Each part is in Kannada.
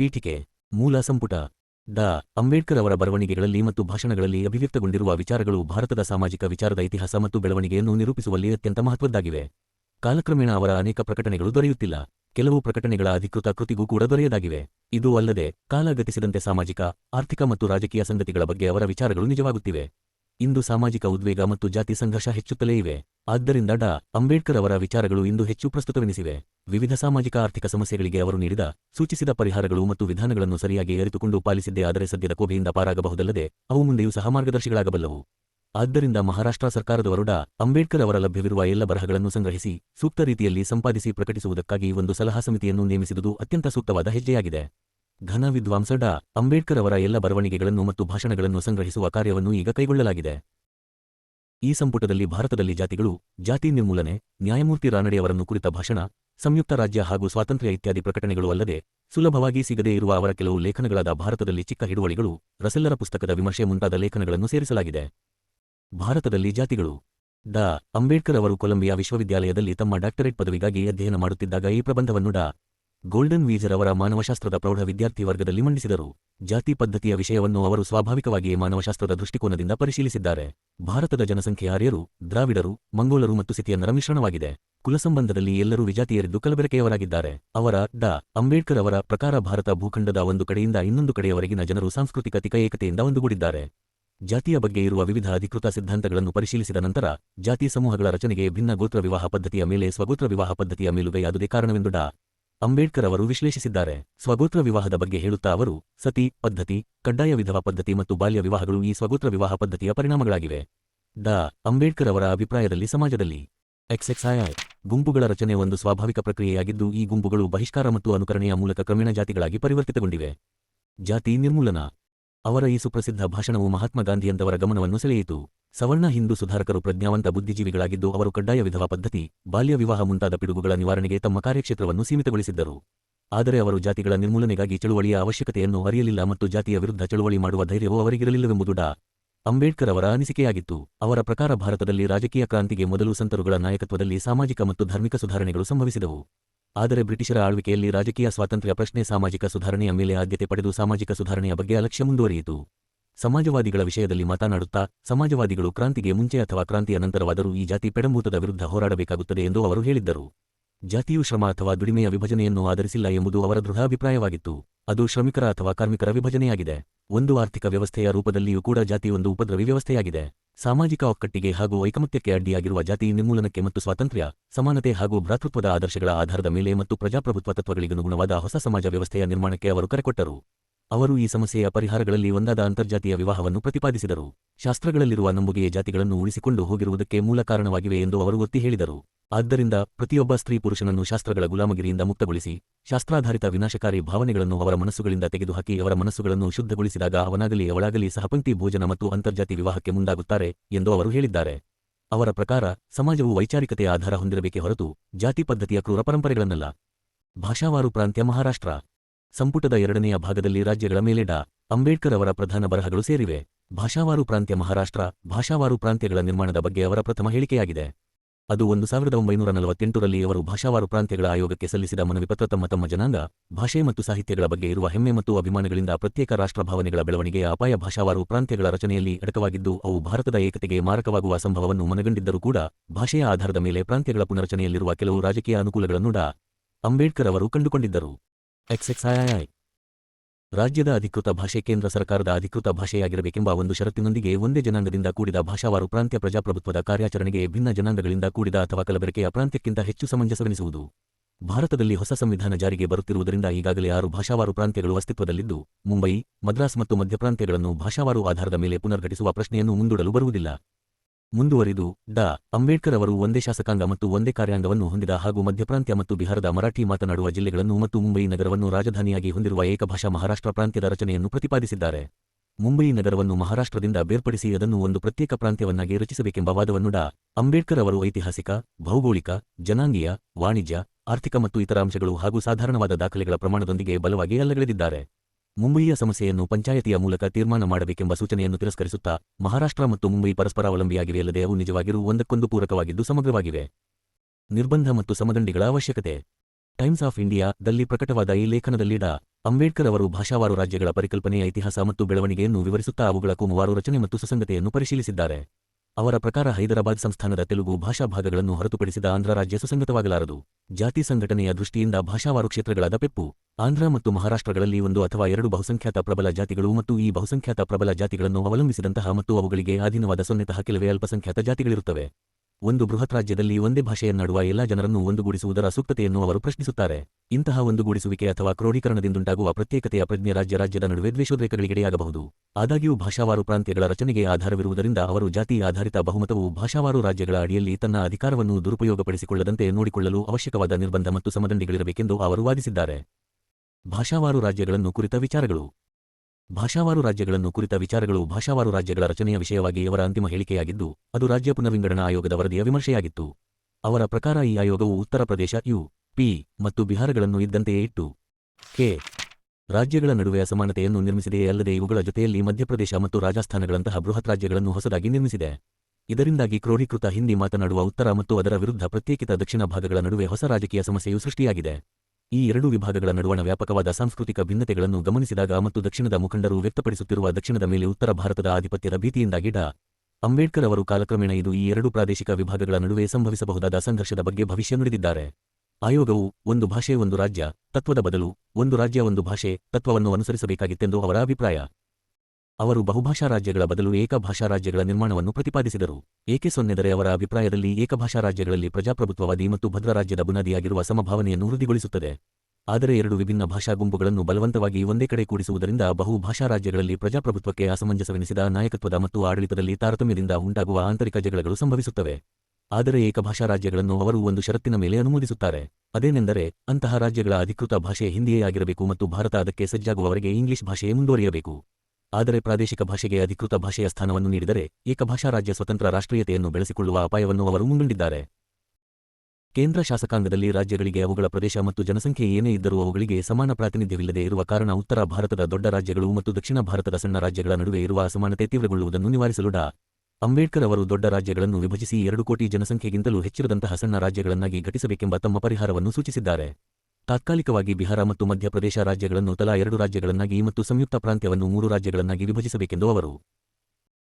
ಪೀಠಿಕೆ ಮೂಲ ಸಂಪುಟ. ಡಾ. ಅಂಬೇಡ್ಕರ್ ಅವರ ಬರವಣಿಗೆಗಳಲ್ಲಿ ಮತ್ತು ಭಾಷಣಗಳಲ್ಲಿ ಅಭಿವ್ಯಕ್ತಗೊಂಡಿರುವ ವಿಚಾರಗಳು ಭಾರತದ ಸಾಮಾಜಿಕ ವಿಚಾರದ ಇತಿಹಾಸ ಮತ್ತು ಬೆಳವಣಿಗೆಯನ್ನು ನಿರೂಪಿಸುವಲ್ಲಿ ಅತ್ಯಂತ ಮಹತ್ವದ್ದಾಗಿವೆ. ಕಾಲಕ್ರಮೇಣ ಅವರ ಅನೇಕ ಪ್ರಕಟಣೆಗಳು ದೊರೆಯುತ್ತಿಲ್ಲ. ಕೆಲವು ಪ್ರಕಟಣೆಗಳ ಅಧಿಕೃತ ಕೃತಿಗೂ ಕೂಡ ದೊರೆಯದಾಗಿವೆ. ಇದು ಅಲ್ಲದೆ ಕಾಲಗತಿಸಿದಂತೆ ಸಾಮಾಜಿಕ, ಆರ್ಥಿಕ ಮತ್ತು ರಾಜಕೀಯ ಸಂಗತಿಗಳ ಬಗ್ಗೆ ಅವರ ವಿಚಾರಗಳು ನಿಜವಾಗುತ್ತಿವೆ. ಇಂದು ಸಾಮಾಜಿಕ ಉದ್ವೇಗ ಮತ್ತು ಜಾತಿ ಸಂಘರ್ಷ ಹೆಚ್ಚುತ್ತಲೇ ಇವೆ. ಆದ್ದರಿಂದ ಡಾ. ಅಂಬೇಡ್ಕರ್ ಅವರ ವಿಚಾರಗಳು ಇಂದು ಹೆಚ್ಚು ಪ್ರಸ್ತುತವೆನಿಸಿವೆ. ವಿವಿಧ ಸಾಮಾಜಿಕ ಆರ್ಥಿಕ ಸಮಸ್ಯೆಗಳಿಗೆ ಅವರು ನೀಡಿದ ಸೂಚಿಸಿದ ಪರಿಹಾರಗಳು ಮತ್ತು ವಿಧಾನಗಳನ್ನು ಸರಿಯಾಗಿ ಅರಿತುಕೊಂಡು ಪಾಲಿಸಿದ್ದೇ ಆದರೆ ಸದ್ಯದ ಕೋಭೆಯಿಂದ ಪಾರಾಗಬಹುದಲ್ಲದೆ, ಅವು ಮುಂದೆಯೂ ಸಹ ಮಾರ್ಗದರ್ಶಿಗಳಾಗಬಲ್ಲವು. ಆದ್ದರಿಂದ ಮಹಾರಾಷ್ಟ್ರ ಸರ್ಕಾರದವರು ಡಾ. ಅಂಬೇಡ್ಕರ್ ಅವರ ಲಭ್ಯವಿರುವ ಎಲ್ಲ ಬರಹಗಳನ್ನು ಸಂಗ್ರಹಿಸಿ, ಸೂಕ್ತ ರೀತಿಯಲ್ಲಿ ಸಂಪಾದಿಸಿ ಪ್ರಕಟಿಸುವುದಕ್ಕಾಗಿ ಒಂದು ಸಲಹಾ ಸಮಿತಿಯನ್ನು ನೇಮಿಸಿದುದು ಅತ್ಯಂತ ಸೂಕ್ತವಾದ ಹೆಜ್ಜೆಯಾಗಿದೆ. ಘನ ವಿದ್ವಾಂಸ ಡಾ ಅಂಬೇಡ್ಕರ್ ಅವರ ಎಲ್ಲ ಬರವಣಿಗೆಗಳನ್ನು ಮತ್ತು ಭಾಷಣಗಳನ್ನು ಸಂಗ್ರಹಿಸುವ ಕಾರ್ಯವನ್ನು ಈಗ ಕೈಗೊಳ್ಳಲಾಗಿದೆ. ಈ ಸಂಪುಟದಲ್ಲಿ ಭಾರತದಲ್ಲಿ ಜಾತಿಗಳು, ಜಾತಿ ನಿರ್ಮೂಲನೆ, ನ್ಯಾಯಮೂರ್ತಿ ರಾನಡೆ ಅವರನ್ನು ಕುರಿತ ಭಾಷಣ, ಸಂಯುಕ್ತ ರಾಜ್ಯ ಹಾಗೂ ಸ್ವಾತಂತ್ರ್ಯ ಇತ್ಯಾದಿ ಪ್ರಕಟಣೆಗಳು ಅಲ್ಲದೆ ಸುಲಭವಾಗಿ ಸಿಗದೇ ಇರುವ ಅವರ ಕೆಲವು ಲೇಖನಗಳಾದ ಭಾರತದಲ್ಲಿ ಚಿಕ್ಕ ಹಿಡುವಳಿಗಳು, ರಸೆಲ್ಲರ ಪುಸ್ತಕದ ವಿಮರ್ಶೆ ಮುಂತಾದ ಲೇಖನಗಳನ್ನು ಸೇರಿಸಲಾಗಿದೆ. ಭಾರತದಲ್ಲಿ ಜಾತಿಗಳು. ಡಾ. ಅಂಬೇಡ್ಕರ್ ಅವರು ಕೊಲಂಬಿಯಾ ವಿಶ್ವವಿದ್ಯಾಲಯದಲ್ಲಿ ತಮ್ಮ ಡಾಕ್ಟರೇಟ್ ಪದವಿಗಾಗಿ ಅಧ್ಯಯನ ಮಾಡುತ್ತಿದ್ದಾಗ ಈ ಪ್ರಬಂಧವನ್ನು ಡಾ. ಗೋಲ್ಡನ್ ವೀಜರ್ ಅವರ ಮಾನವಶಾಸ್ತ್ರದ ಪ್ರೌಢ ವಿದ್ಯಾರ್ಥಿ ವರ್ಗದಲ್ಲಿ ಮಂಡಿಸಿದರು. ಜಾತಿ ಪದ್ಧತಿಯ ವಿಷಯವನ್ನು ಅವರು ಸ್ವಾಭಾವಿಕವಾಗಿಯೇ ಮಾನವಶಾಸ್ತ್ರದ ದೃಷ್ಟಿಕೋನದಿಂದ ಪರಿಶೀಲಿಸಿದ್ದಾರೆ. ಭಾರತದ ಜನಸಂಖ್ಯೆ ಆರ್ಯರು, ದ್ರಾವಿಡರು, ಮಂಗೋಲರು ಮತ್ತು ಸಿತಿಯನ್ನರ ಮಿಶ್ರಣವಾಗಿದೆ. ಕುಲಸಂಬಂಧದಲ್ಲಿ ಎಲ್ಲರೂ ವಿಜಾತಿಯರಿದ್ದು ಕಲಬೆರಕೆಯವರಾಗಿದ್ದಾರೆ. ಅವರ ಡಾ. ಅಂಬೇಡ್ಕರ್ ಅವರ ಪ್ರಕಾರ ಭಾರತ ಭೂಖಂಡದ ಒಂದು ಕಡೆಯಿಂದ ಇನ್ನೊಂದು ಕಡೆಯವರೆಗಿನ ಜನರು ಸಾಂಸ್ಕೃತಿಕ ತಿಕ ಏಕತೆಯಿಂದ ಒಂದುಗೂಡಿದ್ದಾರೆ. ಜಾತಿಯ ಬಗ್ಗೆ ಇರುವ ವಿವಿಧ ಅಧಿಕೃತ ಸಿದ್ಧಾಂತಗಳನ್ನು ಪರಿಶೀಲಿಸಿದ ನಂತರ, ಜಾತಿ ಸಮೂಹಗಳ ರಚನೆಗೆ ಭಿನ್ನ ಗೋತ್ರ ವಿವಾಹ ಪದ್ಧತಿಯ ಮೇಲೆ ಸ್ವಗೋತ್ರ ವಿವಾಹ ಪದ್ಧತಿಯ ಮೇಲುವೆಯಾದುದೇ ಕಾರಣವೆಂದು ಡಾ. ಅಂಬೇಡ್ಕರ್ ಅವರು ವಿಶ್ಲೇಷಿಸಿದ್ದಾರೆ. ಸ್ವಗೋತ್ರ ವಿವಾಹದ ಬಗ್ಗೆ ಹೇಳುತ್ತಾ ಅವರು, ಸತಿ, ಪದ್ಧತಿ ಕಡ್ಡಾಯ ವಿಧವಾ ಪದ್ಧತಿ ಮತ್ತು ಬಾಲ್ಯ ವಿವಾಹಗಳು ಈ ಸ್ವಗೋತ್ರ ವಿವಾಹ ಪದ್ಧತಿಯ ಪರಿಣಾಮಗಳಾಗಿವೆ. ಡಾ. ಅಂಬೇಡ್ಕರ್ ಅವರ ಅಭಿಪ್ರಾಯದಲ್ಲಿ ಸಮಾಜದಲ್ಲಿ ಎಕ್ಸ್ಎಕ್ಸ್ಐ ಗುಂಪುಗಳ ರಚನೆ ಒಂದು ಸ್ವಾಭಾವಿಕ ಪ್ರಕ್ರಿಯೆಯಾಗಿದ್ದು, ಈ ಗುಂಪುಗಳು ಬಹಿಷ್ಕಾರ ಮತ್ತು ಅನುಕರಣೆಯ ಮೂಲಕ ಕ್ರಮೇಣ ಜಾತಿಗಳಾಗಿ ಪರಿವರ್ತಿತಗೊಂಡಿವೆ. ಜಾತಿ ನಿರ್ಮೂಲನ ಅವರ ಈ ಸುಪ್ರಸಿದ್ಧ ಭಾಷಣವು ಮಹಾತ್ಮ ಗಾಂಧಿಯಂತವರ ಗಮನವನ್ನು ಸೆಳೆಯಿತು. ಸವರ್ಣ ಹಿಂದೂ ಸುಧಾರಕರು ಪ್ರಜ್ಞಾವಂತ ಬುದ್ಧಿಜೀವಿಗಳಾಗಿದ್ದು ಅವರು ಕಡ್ಡಾಯ ವಿಧವಾ ಪದ್ಧತಿ, ಬಾಲ್ಯ ವಿವಾಹ ಮುಂತಾದ ಪಿಡುಗುಗಳ ನಿವಾರಣೆಗೆ ತಮ್ಮ ಕಾರ್ಯಕ್ಷೇತ್ರವನ್ನು ಸೀಮಿತಗೊಳಿಸಿದ್ದರು. ಆದರೆ ಅವರು ಜಾತಿಗಳ ನಿರ್ಮೂಲನೆಗಾಗಿ ಚಳುವಳಿಯ ಅವಶ್ಯಕತೆಯನ್ನು ಅರಿಯಲಿಲ್ಲ ಮತ್ತು ಜಾತಿಯ ವಿರುದ್ಧ ಚಳುವಳಿ ಮಾಡುವ ಧೈರ್ಯವೂ ಅವರಿಗಿರಲಿಲ್ಲವೆಂಬುದು ಡಾ. ಅಂಬೇಡ್ಕರ್ ಅವರ ಅನಿಸಿಕೆಯಾಗಿತ್ತು. ಅವರ ಪ್ರಕಾರ ಭಾರತದಲ್ಲಿ ರಾಜಕೀಯ ಕ್ರಾಂತಿಗೆ ಮೊದಲು ಸಂತರುಗಳ ನಾಯಕತ್ವದಲ್ಲಿ ಸಾಮಾಜಿಕ ಮತ್ತು ಧಾರ್ಮಿಕ ಸುಧಾರಣೆಗಳು ಸಂಭವಿಸಿದವು. ಆದರೆ ಬ್ರಿಟಿಷರ ಆಳ್ವಿಕೆಯಲ್ಲಿ ರಾಜಕೀಯ ಸ್ವಾತಂತ್ರ್ಯ ಪ್ರಶ್ನೆ ಸಾಮಾಜಿಕ ಸುಧಾರಣೆಯ ಮೇಲೆ ಆದ್ಯತೆ ಪಡೆದು ಸಾಮಾಜಿಕ ಸುಧಾರಣೆಯ ಬಗ್ಗೆ ಅಲಕ್ಷ್ಯ ಮುಂದುವರಿಯಿತು. ಸಮಾಜವಾದಿಗಳ ವಿಷಯದಲ್ಲಿ ಮಾತನಾಡುತ್ತಾ, ಸಮಾಜವಾದಿಗಳು ಕ್ರಾಂತಿಗೆ ಮುಂಚೆ ಅಥವಾ ಕ್ರಾಂತಿಯ ನಂತರವಾದರೂ ಈ ಜಾತಿ ಪೆಡಂಭೂತದ ವಿರುದ್ಧ ಹೋರಾಡಬೇಕಾಗುತ್ತದೆ ಎಂದು ಅವರು ಹೇಳಿದ್ದರು. ಜಾತಿಯು ಶ್ರಮ ಅಥವಾ ದುಡಿಮೆಯ ವಿಭಜನೆಯನ್ನು ಆಧರಿಸಿಲ್ಲ ಎಂಬುದು ಅವರ ದೃಢಾಭಿಪ್ರಾಯವಾಗಿತ್ತು. ಅದು ಶ್ರಮಿಕರ ಅಥವಾ ಕಾರ್ಮಿಕರ ವಿಭಜನೆಯಾಗಿದೆ. ಒಂದು ಆರ್ಥಿಕ ವ್ಯವಸ್ಥೆಯ ರೂಪದಲ್ಲಿಯೂ ಕೂಡ ಜಾತಿ ಒಂದು ಉಪದ್ರವಿ ವ್ಯವಸ್ಥೆಯಾಗಿದೆ. ಸಾಮಾಜಿಕ ಒಕ್ಕಟ್ಟಿಗೆ ಹಾಗೂ ಐಕಮತ್ಯಕ್ಕೆ ಅಡ್ಡಿಯಾಗಿರುವ ಜಾತಿ ನಿರ್ಮೂಲನಕ್ಕೆ ಮತ್ತು ಸ್ವಾತಂತ್ರ್ಯ, ಸಮಾನತೆ ಹಾಗೂ ಭ್ರಾತೃತ್ವದ ಆದರ್ಶಗಳ ಆಧಾರದ ಮೇಲೆ ಮತ್ತು ಪ್ರಜಾಪ್ರಭುತ್ವ ತತ್ವಗಳಿಗನುಗುಣವಾದ ಹೊಸ ಸಮಾಜ ವ್ಯವಸ್ಥೆಯ ನಿರ್ಮಾಣಕ್ಕೆ ಅವರು ಕರೆಕೊಟ್ಟರು. ಅವರು ಈ ಸಮಸ್ಯೆಯ ಪರಿಹಾರಗಳಲ್ಲಿ ಒಂದಾದ ಅಂತರ್ಜಾತೀಯ ವಿವಾಹವನ್ನು ಪ್ರತಿಪಾದಿಸಿದರು. ಶಾಸ್ತ್ರಗಳಲ್ಲಿರುವ ನಂಬುಗೆಯ ಜಾತಿಗಳನ್ನು ಉಳಿಸಿಕೊಂಡು ಹೋಗಿರುವುದಕ್ಕೆ ಮೂಲ ಕಾರಣವಾಗಿವೆ ಎಂದು ಅವರು ಒತ್ತಿ ಹೇಳಿದರು. ಆದ್ದರಿಂದ ಪ್ರತಿಯೊಬ್ಬ ಸ್ತ್ರೀ ಪುರುಷನನ್ನು ಶಾಸ್ತ್ರಗಳ ಗುಲಾಮಗಿರಿಯಿಂದ ಮುಕ್ತಗೊಳಿಸಿ, ಶಾಸ್ತ್ರಾಧಾರಿತ ವಿನಾಶಕಾರಿ ಭಾವನೆಗಳನ್ನು ಅವರ ಮನಸ್ಸುಗಳಿಂದ ತೆಗೆದುಹಾಕಿ ಅವರ ಮನಸ್ಸುಗಳನ್ನು ಶುದ್ಧಗೊಳಿಸಿದಾಗ ಅವನಾಗಲಿ ಅವಳಾಗಲಿ ಸಹಪಂಕ್ತಿ ಭೋಜನ ಮತ್ತು ಅಂತರ್ಜಾತಿ ವಿವಾಹಕ್ಕೆ ಮುಂದಾಗುತ್ತಾರೆ ಎಂದು ಅವರು ಹೇಳಿದ್ದಾರೆ. ಅವರ ಪ್ರಕಾರ ಸಮಾಜವು ವೈಚಾರಿಕತೆಯ ಆಧಾರ ಹೊಂದಿರಬೇಕೆ ಹೊರತು ಜಾತಿ ಪದ್ಧತಿಯ ಕ್ರೂರ ಪರಂಪರೆಗಳನ್ನಲ್ಲ. ಭಾಷಾವಾರು ಪ್ರಾಂತ್ಯ ಮಹಾರಾಷ್ಟ್ರ. ಸಂಪುಟದ ಎರಡನೆಯ ಭಾಗದಲ್ಲಿ ರಾಜ್ಯಗಳ ಮೇಲೆ ಡಾ. ಅಂಬೇಡ್ಕರ್ ಅವರ ಪ್ರಧಾನ ಬರಹಗಳು ಸೇರಿವೆ. ಭಾಷಾವಾರು ಪ್ರಾಂತ್ಯ ಮಹಾರಾಷ್ಟ್ರ, ಭಾಷಾವಾರು ಪ್ರಾಂತ್ಯಗಳ ನಿರ್ಮಾಣದ ಬಗ್ಗೆ ಅವರ ಪ್ರಥಮ ಹೇಳಿಕೆಯಾಗಿದೆ. ಅದು ಒಂದು ಸಾವಿರದ ಒಂಬೈನೂರ ನಲವತ್ತೆಂಟರಲ್ಲಿ ಅವರು ಭಾಷಾವಾರು ಪ್ರಾಂತ್ಯಗಳ ಆಯೋಗಕ್ಕೆ ಸಲ್ಲಿಸಿದ ಮನವಿ ಪತ್ರ ತಮ್ಮ ತಮ್ಮ ಜನಾಂಗ, ಭಾಷೆ ಮತ್ತು ಸಾಹಿತ್ಯಗಳ ಬಗ್ಗೆ ಇರುವ ಹೆಮ್ಮೆ ಮತ್ತು ಅಭಿಮಾನಗಳಿಂದ ಪ್ರತ್ಯೇಕ ರಾಷ್ಟ್ರ ಭಾವನೆಗಳ ಬೆಳವಣಿಗೆಯ ಅಪಾಯ ಭಾಷಾವಾರು ಪ್ರಾಂತ್ಯಗಳ ರಚನೆಯಲ್ಲಿ ಅಡಕವಾಗಿದ್ದು, ಅವು ಭಾರತದ ಏಕತೆಗೆ ಮಾರಕವಾಗುವ ಸಂಭವವನ್ನು ಮನಗಂಡಿದ್ದರೂ ಕೂಡ, ಭಾಷೆಯ ಆಧಾರದ ಮೇಲೆ ಪ್ರಾಂತ್ಯಗಳ ಪುನರಚನೆಯಲ್ಲಿರುವ ಕೆಲವು ರಾಜಕೀಯ ಅನುಕೂಲಗಳನ್ನು ಡಾ. ಅಂಬೇಡ್ಕರ್ ಅವರು ಕಂಡುಕೊಂಡಿದ್ದರು. ಎಕ್ಸ್ಎಕ್ಸ್ಐಐ ರಾಜ್ಯದ ಅಧಿಕೃತ ಭಾಷೆ, ಕೇಂದ್ರ ಸರ್ಕಾರದ ಅಧಿಕೃತ ಭಾಷೆಯಾಗಿರಬೇಕೆಂಬ ಒಂದು ಷರತ್ತಿನೊಂದಿಗೆ ಒಂದೇ ಜನಾಂಗದಿಂದ ಕೂಡಿದ ಭಾಷಾವಾರು ಪ್ರಾಂತ್ಯ ಪ್ರಜಾಪ್ರಭುತ್ವದ ಕಾರ್ಯಾಚರಣೆಗೆ ಭಿನ್ನ ಜನಾಂಗಗಳಿಂದ ಕೂಡಿದ ಅಥವಾ ಕಲಬೆರಕೆಯ ಪ್ರಾಂತ್ಯಕ್ಕಿಂತ ಹೆಚ್ಚು ಸಮಂಜಸವೆನಿಸುವುದು. ಭಾರತದಲ್ಲಿ ಹೊಸ ಸಂವಿಧಾನ ಜಾರಿಗೆ ಬರುತ್ತಿರುವುದರಿಂದ ಈಗಾಗಲೇ ಆರು ಭಾಷಾವಾರು ಪ್ರಾಂತ್ಯಗಳು ಅಸ್ತಿತ್ವದಲ್ಲಿದ್ದು, ಮುಂಬೈ, ಮದ್ರಾಸ್ ಮತ್ತು ಮಧ್ಯಪ್ರಾಂತ್ಯಗಳನ್ನು ಭಾಷಾವಾರು ಆಧಾರದ ಮೇಲೆ ಪುನರ್ಘಟಿಸುವ ಪ್ರಶ್ನೆಯನ್ನು ಮುಂದೂಡಲು ಬರುವುದಿಲ್ಲ. ಮುಂದುವರಿದು, ಡಾ. ಅಂಬೇಡ್ಕರ್ ಅವರು ಒಂದೇ ಶಾಸಕಾಂಗ ಮತ್ತು ಒಂದೇ ಕಾರ್ಯಾಂಗವನ್ನು ಹೊಂದಿದ ಹಾಗೂ ಮಧ್ಯಪ್ರಾಂತ್ಯ ಮತ್ತು ಬಿಹಾರದ ಮರಾಠಿ ಮಾತನಾಡುವ ಜಿಲ್ಲೆಗಳನ್ನು ಮತ್ತು ಮುಂಬಯಿ ನಗರವನ್ನು ರಾಜಧಾನಿಯಾಗಿ ಹೊಂದಿರುವ ಏಕಭಾಷಾ ಮಹಾರಾಷ್ಟ್ರ ಪ್ರಾಂತ್ಯದ ರಚನೆಯನ್ನು ಪ್ರತಿಪಾದಿಸಿದ್ದಾರೆ. ಮುಂಬಯಿ ನಗರವನ್ನು ಮಹಾರಾಷ್ಟ್ರದಿಂದ ಬೇರ್ಪಡಿಸಿ ಅದನ್ನು ಒಂದು ಪ್ರತ್ಯೇಕ ಪ್ರಾಂತ್ಯವನ್ನಾಗಿ ರಚಿಸಬೇಕೆಂಬ ವಾದವನ್ನು ಡಾ. ಅಂಬೇಡ್ಕರ್ ಅವರು ಐತಿಹಾಸಿಕ, ಭೌಗೋಳಿಕ, ಜನಾಂಗೀಯ, ವಾಣಿಜ್ಯ, ಆರ್ಥಿಕ ಮತ್ತು ಇತರ ಅಂಶಗಳು ಹಾಗೂ ಸಾಧಾರಣವಾದ ದಾಖಲೆಗಳ ಪ್ರಮಾಣದೊಂದಿಗೆ ಬಲವಾಗಿ ಅಲ್ಲಗಳೆದಿದ್ದಾರೆ. ಮುಂಬಯಿಯ ಸಮಸ್ಯೆಯನ್ನು ಪಂಚಾಯತಿಯ ಮೂಲಕ ತೀರ್ಮಾನ ಮಾಡಬೇಕೆಂಬ ಸೂಚನೆಯನ್ನು ತಿರಸ್ಕರಿಸುತ್ತಾ ಮಹಾರಾಷ್ಟ್ರ ಮತ್ತು ಮುಂಬೈ ಪರಸ್ಪರಾವಲಂಬಿಯಾಗಿವೆಯಲ್ಲದೆ ಅವು ನಿಜವಾಗಿರುವ ಒಂದಕ್ಕೊಂದು ಪೂರಕವಾಗಿದ್ದು ಸಮಗ್ರವಾಗಿವೆ. ನಿರ್ಬಂಧ ಮತ್ತು ಸಮದಂಡಿಗಳ ಅವಶ್ಯಕತೆ. ಟೈಮ್ಸ್ ಆಫ್ ಇಂಡಿಯಾ ದಲ್ಲಿ ಪ್ರಕಟವಾದ ಈ ಲೇಖನದಲ್ಲಿ ಡಾ. ಅಂಬೇಡ್ಕರ್ ಅವರು ಭಾಷಾವಾರು ರಾಜ್ಯಗಳ ಪರಿಕಲ್ಪನೆಯ ಇತಿಹಾಸ ಮತ್ತು ಬೆಳವಣಿಗೆಯನ್ನು ವಿವರಿಸುತ್ತಾ ಅವುಗಳ ಕುಮುವಾರು ರಚನೆ ಮತ್ತು ಸುಸಂಗತೆಯನ್ನು ಪರಿಶೀಲಿಸಿದ್ದಾರೆ. ಅವರ ಪ್ರಕಾರ ಹೈದರಾಬಾದ್ ಸಂಸ್ಥಾನದ ತೆಲುಗು ಭಾಷಾ ಭಾಗಗಳನ್ನು ಹೊರತುಪಡಿಸಿದ ಆಂಧ್ರ ರಾಜ್ಯ ಸುಸಂಗತವಾಗಲಾರದು. ಜಾತಿ ಸಂಘಟನೆಯ ದೃಷ್ಟಿಯಿಂದ ಭಾಷಾವಾರು ಕ್ಷೇತ್ರಗಳಾದ ಪೆಪ್ಪು, ಆಂಧ್ರ ಮತ್ತು ಮಹಾರಾಷ್ಟ್ರಗಳಲ್ಲಿ ಒಂದು ಅಥವಾ ಎರಡು ಬಹುಸಂಖ್ಯಾತ ಪ್ರಬಲ ಜಾತಿಗಳು ಮತ್ತು ಈ ಬಹುಸಂಖ್ಯಾತ ಪ್ರಬಲ ಜಾತಿಗಳನ್ನು ಅವಲಂಬಿಸಿದಂತಹ ಮತ್ತು ಅವುಗಳಿಗೆ ಅಧೀನವಾದ ಸೊನ್ನೆತಃ ಕೆಲವೇ ಅಲ್ಪಸಂಖ್ಯಾತ ಜಾತಿಗಳಿರುತ್ತವೆ. ಒಂದು ಬೃಹತ್ ರಾಜ್ಯದಲ್ಲಿ ಒಂದೇ ಭಾಷೆಯನ್ನಾಡುವ ಎಲ್ಲಾ ಜನರನ್ನು ಒಂದುಗೂಡಿಸುವುದರ ಸೂಕ್ತತೆಯನ್ನು ಅವರು ಪ್ರಶ್ನಿಸುತ್ತಾರೆ. ಇಂತಹ ಒಂದುಗೂಡಿಸುವಿಕೆ ಅಥವಾ ಕ್ರೋಢೀಕರಣದಿಂದುಂಟಾಗುವ ಪ್ರತ್ಯೇಕತೆಯ ಪ್ರಜ್ಞೆ ರಾಜ್ಯ ರಾಜ್ಯದ ನಡುವೆ ದ್ವೇಷೋದ್ರೇಕಗಳಿಗೆಡೆಯಾಗಬಹುದು. ಆದಾಗ್ಯೂ ಭಾಷಾವಾರು ಪ್ರಾಂತ್ಯಗಳ ರಚನೆಗೆ ಆಧಾರವಿರುವುದರಿಂದ ಅವರು ಜಾತಿ ಆಧಾರಿತ ಬಹುಮತವು ಭಾಷಾವಾರು ರಾಜ್ಯಗಳ ಅಡಿಯಲ್ಲಿ ತನ್ನ ಅಧಿಕಾರವನ್ನು ದುರುಪಯೋಗಪಡಿಸಿಕೊಳ್ಳದಂತೆ ನೋಡಿಕೊಳ್ಳಲು ಅವಶ್ಯಕವಾದ ನಿರ್ಬಂಧ ಮತ್ತು ಸಮದಂಡಿಗಳಿರಬೇಕೆಂದು ಅವರು ವಾದಿಸಿದ್ದಾರೆ. ಭಾಷಾವಾರು ರಾಜ್ಯಗಳನ್ನು ಕುರಿತ ವಿಚಾರಗಳು. ಭಾಷಾವಾರು ರಾಜ್ಯಗಳನ್ನು ಕುರಿತ ವಿಚಾರಗಳು ಭಾಷಾವಾರು ರಾಜ್ಯಗಳ ರಚನೆಯ ವಿಷಯವಾಗಿ ಅವರ ಅಂತಿಮ ಹೇಳಿಕೆಯಾಗಿದ್ದು, ಅದು ರಾಜ್ಯ ಪುನರ್ವಿಂಗಡಣಾ ಆಯೋಗದ ವರದಿಯ ವಿಮರ್ಶೆಯಾಗಿತ್ತು. ಅವರ ಪ್ರಕಾರ ಈ ಆಯೋಗವು ಉತ್ತರ ಪ್ರದೇಶ, ಯು, ಪಿ ಮತ್ತು ಬಿಹಾರಗಳನ್ನು ಇದ್ದಂತೆಯೇ ಇಟ್ಟು, ಕೆ, ರಾಜ್ಯಗಳ ನಡುವೆ ಅಸಮಾನತೆಯನ್ನು ನಿರ್ಮಿಸಿದೆಯೇ ಅಲ್ಲದೆ ಇವುಗಳ ಜೊತೆಯಲ್ಲಿ ಮಧ್ಯಪ್ರದೇಶ ಮತ್ತು ರಾಜಸ್ಥಾನಗಳಂತಹ ಬೃಹತ್ ರಾಜ್ಯಗಳನ್ನು ಹೊಸದಾಗಿ ನಿರ್ಮಿಸಿದೆ. ಇದರಿಂದಾಗಿ ಕ್ರೋಢೀಕೃತ ಹಿಂದಿ ಮಾತನಾಡುವ ಉತ್ತರ ಮತ್ತು ಅದರ ವಿರುದ್ಧ ಪ್ರತ್ಯೇಕಿತ ದಕ್ಷಿಣ ಭಾಗಗಳ ನಡುವೆ ಹೊಸ ರಾಜಕೀಯ ಸಮಸ್ಯೆಯು ಸೃಷ್ಟಿಯಾಗಿದೆ. ಈ ಎರಡು ವಿಭಾಗಗಳ ನಡುವಣ ವ್ಯಾಪಕವಾದ ಸಾಂಸ್ಕೃತಿಕ ಭಿನ್ನತೆಗಳನ್ನು ಗಮನಿಸಿದಾಗ ಮತ್ತು ದಕ್ಷಿಣದ ಮುಖಂಡರು ವ್ಯಕ್ತಪಡಿಸುತ್ತಿರುವ ದಕ್ಷಿಣದ ಮೇಲೆ ಉತ್ತರ ಭಾರತದ ಆಧಿಪತ್ಯದ ಭೀತಿಯಿಂದಾಗಿ ಡಾ. ಅಂಬೇಡ್ಕರ್ ಅವರು ಕಾಲಕ್ರಮೇಣ ಇದು ಈ ಎರಡು ಪ್ರಾದೇಶಿಕ ವಿಭಾಗಗಳ ನಡುವೆ ಸಂಭವಿಸಬಹುದಾದ ಸಂಘರ್ಷದ ಬಗ್ಗೆ ಭವಿಷ್ಯ ನುಡಿದಿದ್ದಾರೆ. ಆಯೋಗವು ಒಂದು ಭಾಷೆ, ಒಂದು ರಾಜ್ಯ, ತತ್ವದ ಬದಲು ಒಂದು ರಾಜ್ಯ, ಒಂದು ಭಾಷೆ, ತತ್ವವನ್ನು ಅನುಸರಿಸಬೇಕಾಗಿತ್ತೆಂದು ಅವರ ಅಭಿಪ್ರಾಯ. ಅವರು ಬಹುಭಾಷಾ ರಾಜ್ಯಗಳ ಬದಲು ಏಕಭಾಷಾ ರಾಜ್ಯಗಳ ನಿರ್ಮಾಣವನ್ನು ಪ್ರತಿಪಾದಿಸಿದರು. ಏಕೆ ಸೊನ್ನೆದರೆ ಅವರ ಅಭಿಪ್ರಾಯದಲ್ಲಿ ಏಕಭಾಷಾ ರಾಜ್ಯಗಳಲ್ಲಿ ಪ್ರಜಾಪ್ರಭುತ್ವವಾದಿ ಮತ್ತು ಭದ್ರ ರಾಜ್ಯದ ಬುನಾದಿಯಾಗಿರುವ ಸಮಭಾವನೆಯನ್ನು ವೃದ್ಧಿಗೊಳಿಸುತ್ತದೆ. ಆದರೆ ಎರಡು ವಿಭಿನ್ನ ಭಾಷಾ ಗುಂಪುಗಳನ್ನು ಬಲವಂತವಾಗಿ ಒಂದೇ ಕಡೆ ಕೂಡಿಸುವುದರಿಂದ ಬಹು ಭಾಷಾ ರಾಜ್ಯಗಳಲ್ಲಿ ಪ್ರಜಾಪ್ರಭುತ್ವಕ್ಕೆ ಅಸಮಂಜಸವೆನಿಸಿದ ನಾಯಕತ್ವದ ಮತ್ತು ಆಡಳಿತದಲ್ಲಿ ತಾರತಮ್ಯದಿಂದ ಉಂಟಾಗುವ ಆಂತರಿಕ ಜಗಳಗಳು ಸಂಭವಿಸುತ್ತವೆ. ಆದರೆ ಏಕಭಾಷಾ ರಾಜ್ಯಗಳನ್ನು ಅವರು ಒಂದು ಷರತ್ತಿನ ಮೇಲೆ ಅನುಮೋದಿಸುತ್ತಾರೆ. ಅದೇನೆಂದರೆ, ಅಂತಹ ರಾಜ್ಯಗಳ ಅಧಿಕೃತ ಭಾಷೆ ಹಿಂದಿಯೇ ಆಗಿರಬೇಕು ಮತ್ತು ಭಾರತ ಅದಕ್ಕೆ ಸಜ್ಜಾಗುವವರೆಗೆ ಇಂಗ್ಲಿಷ್ ಭಾಷೆಯೇ ಮುಂದುವರಿಯಬೇಕು. ಆದರೆ ಪ್ರಾದೇಶಿಕ ಭಾಷೆಗೆ ಅಧಿಕೃತ ಭಾಷೆಯ ಸ್ಥಾನವನ್ನು ನೀಡಿದರೆ ಏಕಭಾಷಾ ರಾಜ್ಯ ಸ್ವತಂತ್ರ ರಾಷ್ಟ್ರೀಯತೆಯನ್ನು ಬೆಳೆಸಿಕೊಳ್ಳುವ ಅಪಾಯವನ್ನು ಅವರು ಮುಂದಿಟ್ಟಿದ್ದಾರೆ ಕೇಂದ್ರ ಶಾಸಕಾಂಗದಲ್ಲಿ ರಾಜ್ಯಗಳಿಗೆ ಅವುಗಳ ಪ್ರದೇಶ ಮತ್ತು ಜನಸಂಖ್ಯೆ ಏನೇ ಇದ್ದರೂ ಅವುಗಳಿಗೆ ಸಮಾನ ಪ್ರಾತಿನಿಧ್ಯವಿಲ್ಲದೆ ಇರುವ ಕಾರಣ ಉತ್ತರ ಭಾರತದ ದೊಡ್ಡ ರಾಜ್ಯಗಳು ಮತ್ತು ದಕ್ಷಿಣ ಭಾರತದ ಸಣ್ಣ ರಾಜ್ಯಗಳ ನಡುವೆ ಇರುವ ಅಸಮಾನತೆ ತೀವ್ರಗೊಳ್ಳುವುದನ್ನು ನಿವಾರಿಸಲು ಡಾ. ಅಂಬೇಡ್ಕರ್ ಅವರು ದೊಡ್ಡ ರಾಜ್ಯಗಳನ್ನು ವಿಭಜಿಸಿ ಎರಡು ಕೋಟಿ ಜನಸಂಖ್ಯೆಗಿಂತಲೂ ಹೆಚ್ಚಿರದಂತಹ ಸಣ್ಣ ರಾಜ್ಯಗಳನ್ನಾಗಿ ಘಟಿಸಬೇಕೆಂಬ ತಮ್ಮ ಪರಿಹಾರವನ್ನು ಸೂಚಿಸಿದ್ದಾರೆ. ತಾತ್ಕಾಲಿಕವಾಗಿ ಬಿಹಾರ ಮತ್ತು ಮಧ್ಯಪ್ರದೇಶ ರಾಜ್ಯಗಳನ್ನು ತಲಾ ಎರಡು ರಾಜ್ಯಗಳನ್ನಾಗಿ ಮತ್ತು ಸಂಯುಕ್ತ ಪ್ರಾಂತ್ಯವನ್ನು ಮೂರು ರಾಜ್ಯಗಳನ್ನಾಗಿ ವಿಭಜಿಸಬೇಕೆಂದು ಅವರು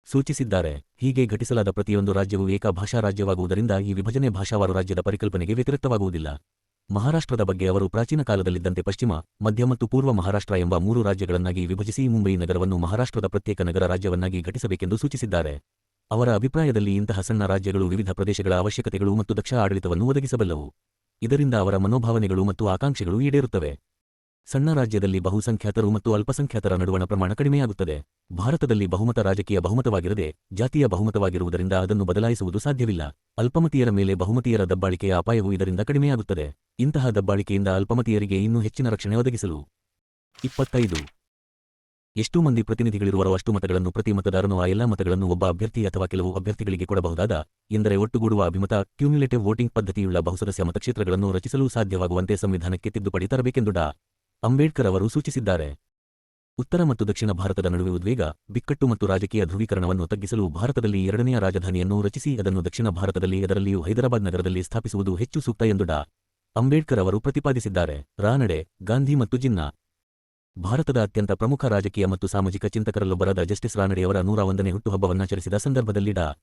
ಸೂಚಿಸಿದ್ದಾರೆ. ಹೀಗೆ ಘಟಿಸಲಾದ ಪ್ರತಿಯೊಂದು ರಾಜ್ಯವು ಏಕ ಭಾಷಾ ರಾಜ್ಯವಾಗುವುದರಿಂದ ಈ ವಿಭಜನೆ ಭಾಷಾವಾರು ರಾಜ್ಯದ ಪರಿಕಲ್ಪನೆಗೆ ವ್ಯತಿರಿಕ್ತವಾಗುವುದಿಲ್ಲ. ಮಹಾರಾಷ್ಟ್ರದ ಬಗ್ಗೆ ಅವರು ಪ್ರಾಚೀನ ಕಾಲದಲ್ಲಿದ್ದಂತೆ ಪಶ್ಚಿಮ, ಮಧ್ಯ ಮತ್ತು ಪೂರ್ವ ಮಹಾರಾಷ್ಟ್ರ ಎಂಬ ಮೂರು ರಾಜ್ಯಗಳನ್ನಾಗಿ ವಿಭಜಿಸಿ ಮುಂಬೈ ನಗರವನ್ನು ಮಹಾರಾಷ್ಟ್ರದ ಪ್ರತ್ಯೇಕ ನಗರ ರಾಜ್ಯವನ್ನಾಗಿ ಘಟಿಸಬೇಕೆಂದು ಸೂಚಿಸಿದ್ದಾರೆ. ಅವರ ಅಭಿಪ್ರಾಯದಲ್ಲಿ ಇಂತಹ ಸಣ್ಣ ರಾಜ್ಯಗಳು ವಿವಿಧ ಪ್ರದೇಶಗಳ ಅವಶ್ಯಕತೆಗಳು ಮತ್ತು ದಕ್ಷ ಆಡಳಿತವನ್ನು ಒದಗಿಸಬಲ್ಲವು. ಇದರಿಂದ ಅವರ ಮನೋಭಾವನೆಗಳು ಮತ್ತು ಆಕಾಂಕ್ಷೆಗಳು ಈಡೇರುತ್ತವೆ. ಸಣ್ಣ ರಾಜ್ಯದಲ್ಲಿ ಬಹುಸಂಖ್ಯಾತರು ಮತ್ತು ಅಲ್ಪಸಂಖ್ಯಾತರ ನಡುವಣ ಪ್ರಮಾಣ ಕಡಿಮೆಯಾಗುತ್ತದೆ. ಭಾರತದಲ್ಲಿ ಬಹುಮತ ರಾಜಕೀಯ ಬಹುಮತವಾಗಿರದೆ, ಜಾತಿಯ ಬಹುಮತವಾಗಿರುವುದರಿಂದ ಅದನ್ನು ಬದಲಾಯಿಸುವುದು ಸಾಧ್ಯವಿಲ್ಲ. ಅಲ್ಪಮತೀಯರ ಮೇಲೆ ಬಹುಮತೀಯರ ದಬ್ಬಾಳಿಕೆಯ ಅಪಾಯವು ಇದರಿಂದ ಕಡಿಮೆಯಾಗುತ್ತದೆ. ಇಂತಹ ದಬ್ಬಾಳಿಕೆಯಿಂದ ಅಲ್ಪಮತೀಯರಿಗೆ ಇನ್ನೂ ಹೆಚ್ಚಿನ ರಕ್ಷಣೆ ಒದಗಿಸಲು. ಇಪ್ಪತ್ತೈದು. ಎಷ್ಟು ಮಂದಿ ಪ್ರತಿನಿಧಿಗಳಿರುವರೋ ಅಷ್ಟು ಮತಗಳನ್ನು ಪ್ರತಿ ಮತದಾರನು ಆ ಎಲ್ಲಾ ಮತಗಳನ್ನು ಒಬ್ಬ ಅಭ್ಯರ್ಥಿ ಅಥವಾ ಕೆಲವು ಅಭ್ಯರ್ಥಿಗಳಿಗೆ ಕೊಡಬಹುದಾದ, ಎಂದರೆ ಒಟ್ಟುಗೂಡುವ ಅಭಿಮತ ಕ್ಯೂಮ್ಯುಲೇಟಿವ್ ವೋಟಿಂಗ್ ಪದ್ಧತಿಯುಳ್ಳ ಬಹುಸದಸ್ಯ ಮತಕ್ಷೇತ್ರಗಳನ್ನು ರಚಿಸಲು ಸಾಧ್ಯವಾಗುವಂತೆ ಸಂವಿಧಾನಕ್ಕೆ ತಿದ್ದುಪಡಿ ತರಬೇಕೆಂದು ಡಾ. ಅಂಬೇಡ್ಕರ್ ಅವರು ಸೂಚಿಸಿದ್ದಾರೆ. ಉತ್ತರ ಮತ್ತು ದಕ್ಷಿಣ ಭಾರತದ ನಡುವೆ ಉದ್ವೇಗ, ಬಿಕ್ಕಟ್ಟು ಮತ್ತು ರಾಜಕೀಯ ಧ್ರುವೀಕರಣವನ್ನು ತಗ್ಗಿಸಲು ಭಾರತದಲ್ಲಿ ಎರಡನೆಯ ರಾಜಧಾನಿಯನ್ನು ರಚಿಸಿ ಅದನ್ನು ದಕ್ಷಿಣ ಭಾರತದಲ್ಲಿ, ಅದರಲ್ಲಿಯೂ ಹೈದರಾಬಾದ್ ನಗರದಲ್ಲಿ ಸ್ಥಾಪಿಸುವುದು ಹೆಚ್ಚು ಸೂಕ್ತ ಎಂದು ಡಾ. ಅಂಬೇಡ್ಕರ್ ಅವರು ಪ್ರತಿಪಾದಿಸಿದ್ದಾರೆ. ರಾನಡೆ ಗಾಂಧಿ ಮತ್ತು ಜಿನ್ನಾ ಭಾರತದ ಅತ್ಯಂತ ಪ್ರಮುಖ ರಾಜಕೀಯ ಮತ್ತು ಸಾಮಾಜಿಕ ಚಿಂತಕರಲ್ಲೊಬ್ಬರಾದ ಜಸ್ಟಿಸ್ ರಾನಡೆಯವರ ನೂರ ಒಂದನೇ ಹುಟ್ಟುಹಬ್ಬವನ್ನಾಚರಿಸಿದ ಸಂದರ್ಭದಲ್ಲಿ ಡಾ.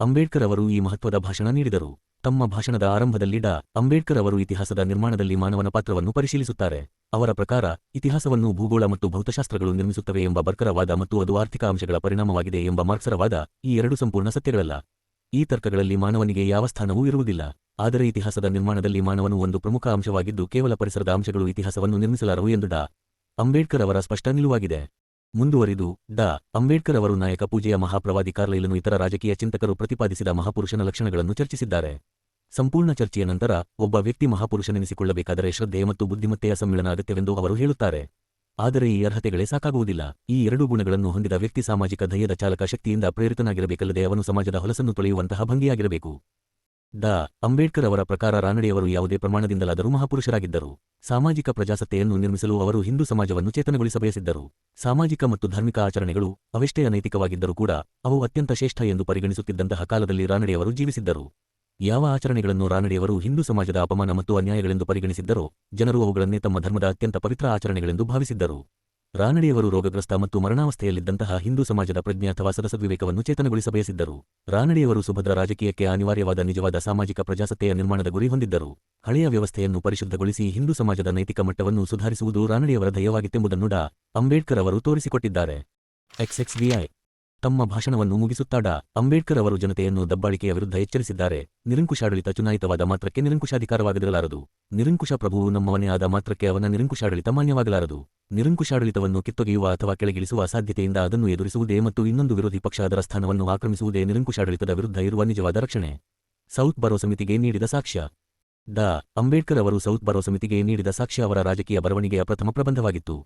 ಅಂಬೇಡ್ಕರ್ ಅವರು ಈ ಮಹತ್ವದ ಭಾಷಣ ನೀಡಿದರು. ತಮ್ಮ ಭಾಷಣದ ಆರಂಭದಲ್ಲಿ ಡಾ. ಅಂಬೇಡ್ಕರ್ ಅವರು ಇತಿಹಾಸದ ನಿರ್ಮಾಣದಲ್ಲಿ ಮಾನವನ ಪಾತ್ರವನ್ನು ಪರಿಶೀಲಿಸುತ್ತಾರೆ. ಅವರ ಪ್ರಕಾರ, ಇತಿಹಾಸವನ್ನು ಭೂಗೋಳ ಮತ್ತು ಭೌತಶಾಸ್ತ್ರಗಳು ನಿರ್ಮಿಸುತ್ತವೆ ಎಂಬ ಬರ್ಕರವಾದ ಮತ್ತು ಅದು ಆರ್ಥಿಕ ಅಂಶಗಳ ಪರಿಣಾಮವಾಗಿದೆ ಎಂಬ ಮಾರ್ಕ್ಸರವಾದ ಈ ಎರಡು ಸಂಪೂರ್ಣ ಸತ್ಯಗಳಲ್ಲ. ಈ ತರ್ಕಗಳಲ್ಲಿ ಮಾನವನಿಗೆ ಯಾವ ಸ್ಥಾನವೂ ಇರುವುದಿಲ್ಲ. ಆದರೆ ಇತಿಹಾಸದ ನಿರ್ಮಾಣದಲ್ಲಿ ಮಾನವನು ಒಂದು ಪ್ರಮುಖ ಅಂಶವಾಗಿದ್ದು ಕೇವಲ ಪರಿಸರದ ಅಂಶಗಳು ಇತಿಹಾಸವನ್ನು ನಿರ್ಮಿಸಲಾರವು ಎಂದು ಡಾ. ಅಂಬೇಡ್ಕರ್ ಅವರ ಸ್ಪಷ್ಟ ನಿಲುವಾಗಿದೆ. ಮುಂದುವರಿದು, ಡಾ. ಅಂಬೇಡ್ಕರ್ ಅವರು ನಾಯಕ ಪೂಜೆಯ ಮಹಾಪ್ರವಾದಿ ಕಾರ್ಲೈಲನು ಇತರ ರಾಜಕೀಯ ಚಿಂತಕರು ಪ್ರತಿಪಾದಿಸಿದ ಮಹಾಪುರುಷನ ಲಕ್ಷಣಗಳನ್ನು ಚರ್ಚಿಸಿದ್ದಾರೆ. ಸಂಪೂರ್ಣ ಚರ್ಚೆಯ ನಂತರ ಒಬ್ಬ ವ್ಯಕ್ತಿ ಮಹಾಪುರುಷನೆನಿಸಿಕೊಳ್ಳಬೇಕಾದರೆ ಶ್ರದ್ಧೆ ಮತ್ತು ಬುದ್ಧಿಮತ್ತೆಯ ಸಮ್ಮಿಳನ ಅಗತ್ಯವೆಂದು ಅವರು ಹೇಳುತ್ತಾರೆ. ಆದರೆ ಈ ಅರ್ಹತೆಗಳೇ ಸಾಕಾಗುವುದಿಲ್ಲ. ಈ ಎರಡೂ ಗುಣಗಳನ್ನು ಹೊಂದಿದ ವ್ಯಕ್ತಿ ಸಾಮಾಜಿಕ ಧೈರ್ಯದ ಚಾಲಕ ಶಕ್ತಿಯಿಂದ ಪ್ರೇರಿತನಾಗಿರಬೇಕಲ್ಲದೆ ಅವನು ಸಮಾಜದ ಹೊಲಸನ್ನು ತೊಳೆಯುವಂತಹ ಭಂಗಿಯಾಗಿರಬೇಕು. ಡಾ. ಅಂಬೇಡ್ಕರ್ ಅವರ ಪ್ರಕಾರ ರಾನಡೆಯವರು ಯಾವುದೇ ಪ್ರಮಾಣದಿಂದಲಾದರೂ ಮಹಾಪುರುಷರಾಗಿದ್ದರು. ಸಾಮಾಜಿಕ ಪ್ರಜಾಸತ್ತೆಯನ್ನು ನಿರ್ಮಿಸಲು ಅವರು ಹಿಂದೂ ಸಮಾಜವನ್ನು ಚೇತನಗೊಳಿಸಬಯಸಿದ್ದರು. ಸಾಮಾಜಿಕ ಮತ್ತು ಧಾರ್ಮಿಕ ಆಚರಣೆಗಳು ಅವೆಷ್ಟೇ ಅನೈತಿಕವಾಗಿದ್ದರೂ ಕೂಡ ಅವು ಅತ್ಯಂತ ಶ್ರೇಷ್ಠ ಎಂದು ಪರಿಗಣಿಸುತ್ತಿದ್ದಂತಹ ಕಾಲದಲ್ಲಿ ರಾನಡೆಯವರು ಜೀವಿಸಿದ್ದರು. ಯಾವ ಆಚರಣೆಗಳನ್ನು ರಾನಡೆಯವರು ಹಿಂದೂ ಸಮಾಜದ ಅಪಮಾನ ಮತ್ತು ಅನ್ಯಾಯಗಳೆಂದು ಪರಿಗಣಿಸಿದ್ದರೋ ಜನರು ಅವುಗಳನ್ನೇ ತಮ್ಮ ಧರ್ಮದ ಅತ್ಯಂತ ಪವಿತ್ರ ಆಚರಣೆಗಳೆಂದು ಭಾವಿಸಿದ್ದರು. ರಾನಡೆಯವರು ರೋಗಗ್ರಸ್ತ ಮತ್ತು ಮರಣಾವಸ್ಥೆಯಲ್ಲಿದ್ದಂತಹ ಹಿಂದೂ ಸಮಾಜದ ಪ್ರಜ್ಞೆ ಅಥವಾ ಸದಸದ್ವಿವೇಕವನ್ನು ಚೇತನಗೊಳಿಸಬಯಸಿದ್ದರು ರಾನಡಿಯವರು ಸುಭದ್ರ ರಾಜಕೀಯಕ್ಕೆ ಅನಿವಾರ್ಯವಾದ ನಿಜವಾದ ಸಾಮಾಜಿಕ ಪ್ರಜಾಸತ್ತೆಯ ನಿರ್ಮಾಣದ ಗುರಿ ಹೊಂದಿದ್ದರು. ಹಳೆಯ ವ್ಯವಸ್ಥೆಯನ್ನು ಪರಿಶುದ್ಧಗೊಳಿಸಿ ಹಿಂದೂ ಸಮಾಜದ ನೈತಿಕ ಮಟ್ಟವನ್ನು ಸುಧಾರಿಸುವುದು ರಾನಡೆಯವರ ಧ್ಯೇಯವಾಗಿತ್ತೆಂಬುದನ್ನು ಡಾ. ಅಂಬೇಡ್ಕರ್ ಅವರು ತೋರಿಸಿಕೊಟ್ಟಿದ್ದಾರೆ. ಎಕ್ಸ್ಎಕ್ಸ್ವಿಐ ತಮ್ಮ ಭಾಷಣವನ್ನು ಮುಗಿಸುತ್ತಾ ಡಾ. ಅಂಬೇಡ್ಕರ್ ಅವರು ಜನತೆಯನ್ನು ದಬ್ಬಾಳಿಕೆಯ ವಿರುದ್ಧ ಎಚ್ಚರಿಸಿದ್ದಾರೆ. ನಿರಂಕುಶಾಡಳಿತ ಚುನಾಯಿತವಾದ ಮಾತ್ರಕ್ಕೆ ನಿರಂಕುಶಾಧಿಕಾರವಾಗದಿರಲಾರದು. ನಿರಂಕುಶ ಪ್ರಭುವು ನಮ್ಮವನೇ ಆದ ಮಾತ್ರಕ್ಕೆ ಅವನ ನಿರಂಕುಶಾಡಳಿತ ಮಾನ್ಯವಾಗಲಾರದು. ನಿರಂಕುಶಾಡಳಿತವನ್ನು ಕಿತ್ತೊಗೆಯುವ ಅಥವಾ ಕೆಳಗಿಳಿಸುವ ಸಾಧ್ಯತೆಯಿಂದ ಅದನ್ನು ಎದುರಿಸುವುದೇ ಮತ್ತು ಇನ್ನೊಂದು ವಿರೋಧಿ ಪಕ್ಷ ಅದರ ಸ್ಥಾನವನ್ನು ಆಕ್ರಮಿಸುವುದೇ ನಿರಂಕುಶಾಡಳಿತದ ವಿರುದ್ಧ ಇರುವ ನಿಜವಾದ ರಕ್ಷಣೆ. ಸೌತ್ ಬರೋ ಸಮಿತಿಗೆ ನೀಡಿದ ಸಾಕ್ಷ್ಯ. ಡಾ. ಅಂಬೇಡ್ಕರ್ ಅವರು ಸೌತ್ ಬರೋ ಸಮಿತಿಗೆ ನೀಡಿದ ಸಾಕ್ಷ್ಯ ಅವರ ರಾಜಕೀಯ ಬರವಣಿಗೆಯ ಪ್ರಥಮ ಪ್ರಬಂಧವಾಗಿತ್ತು.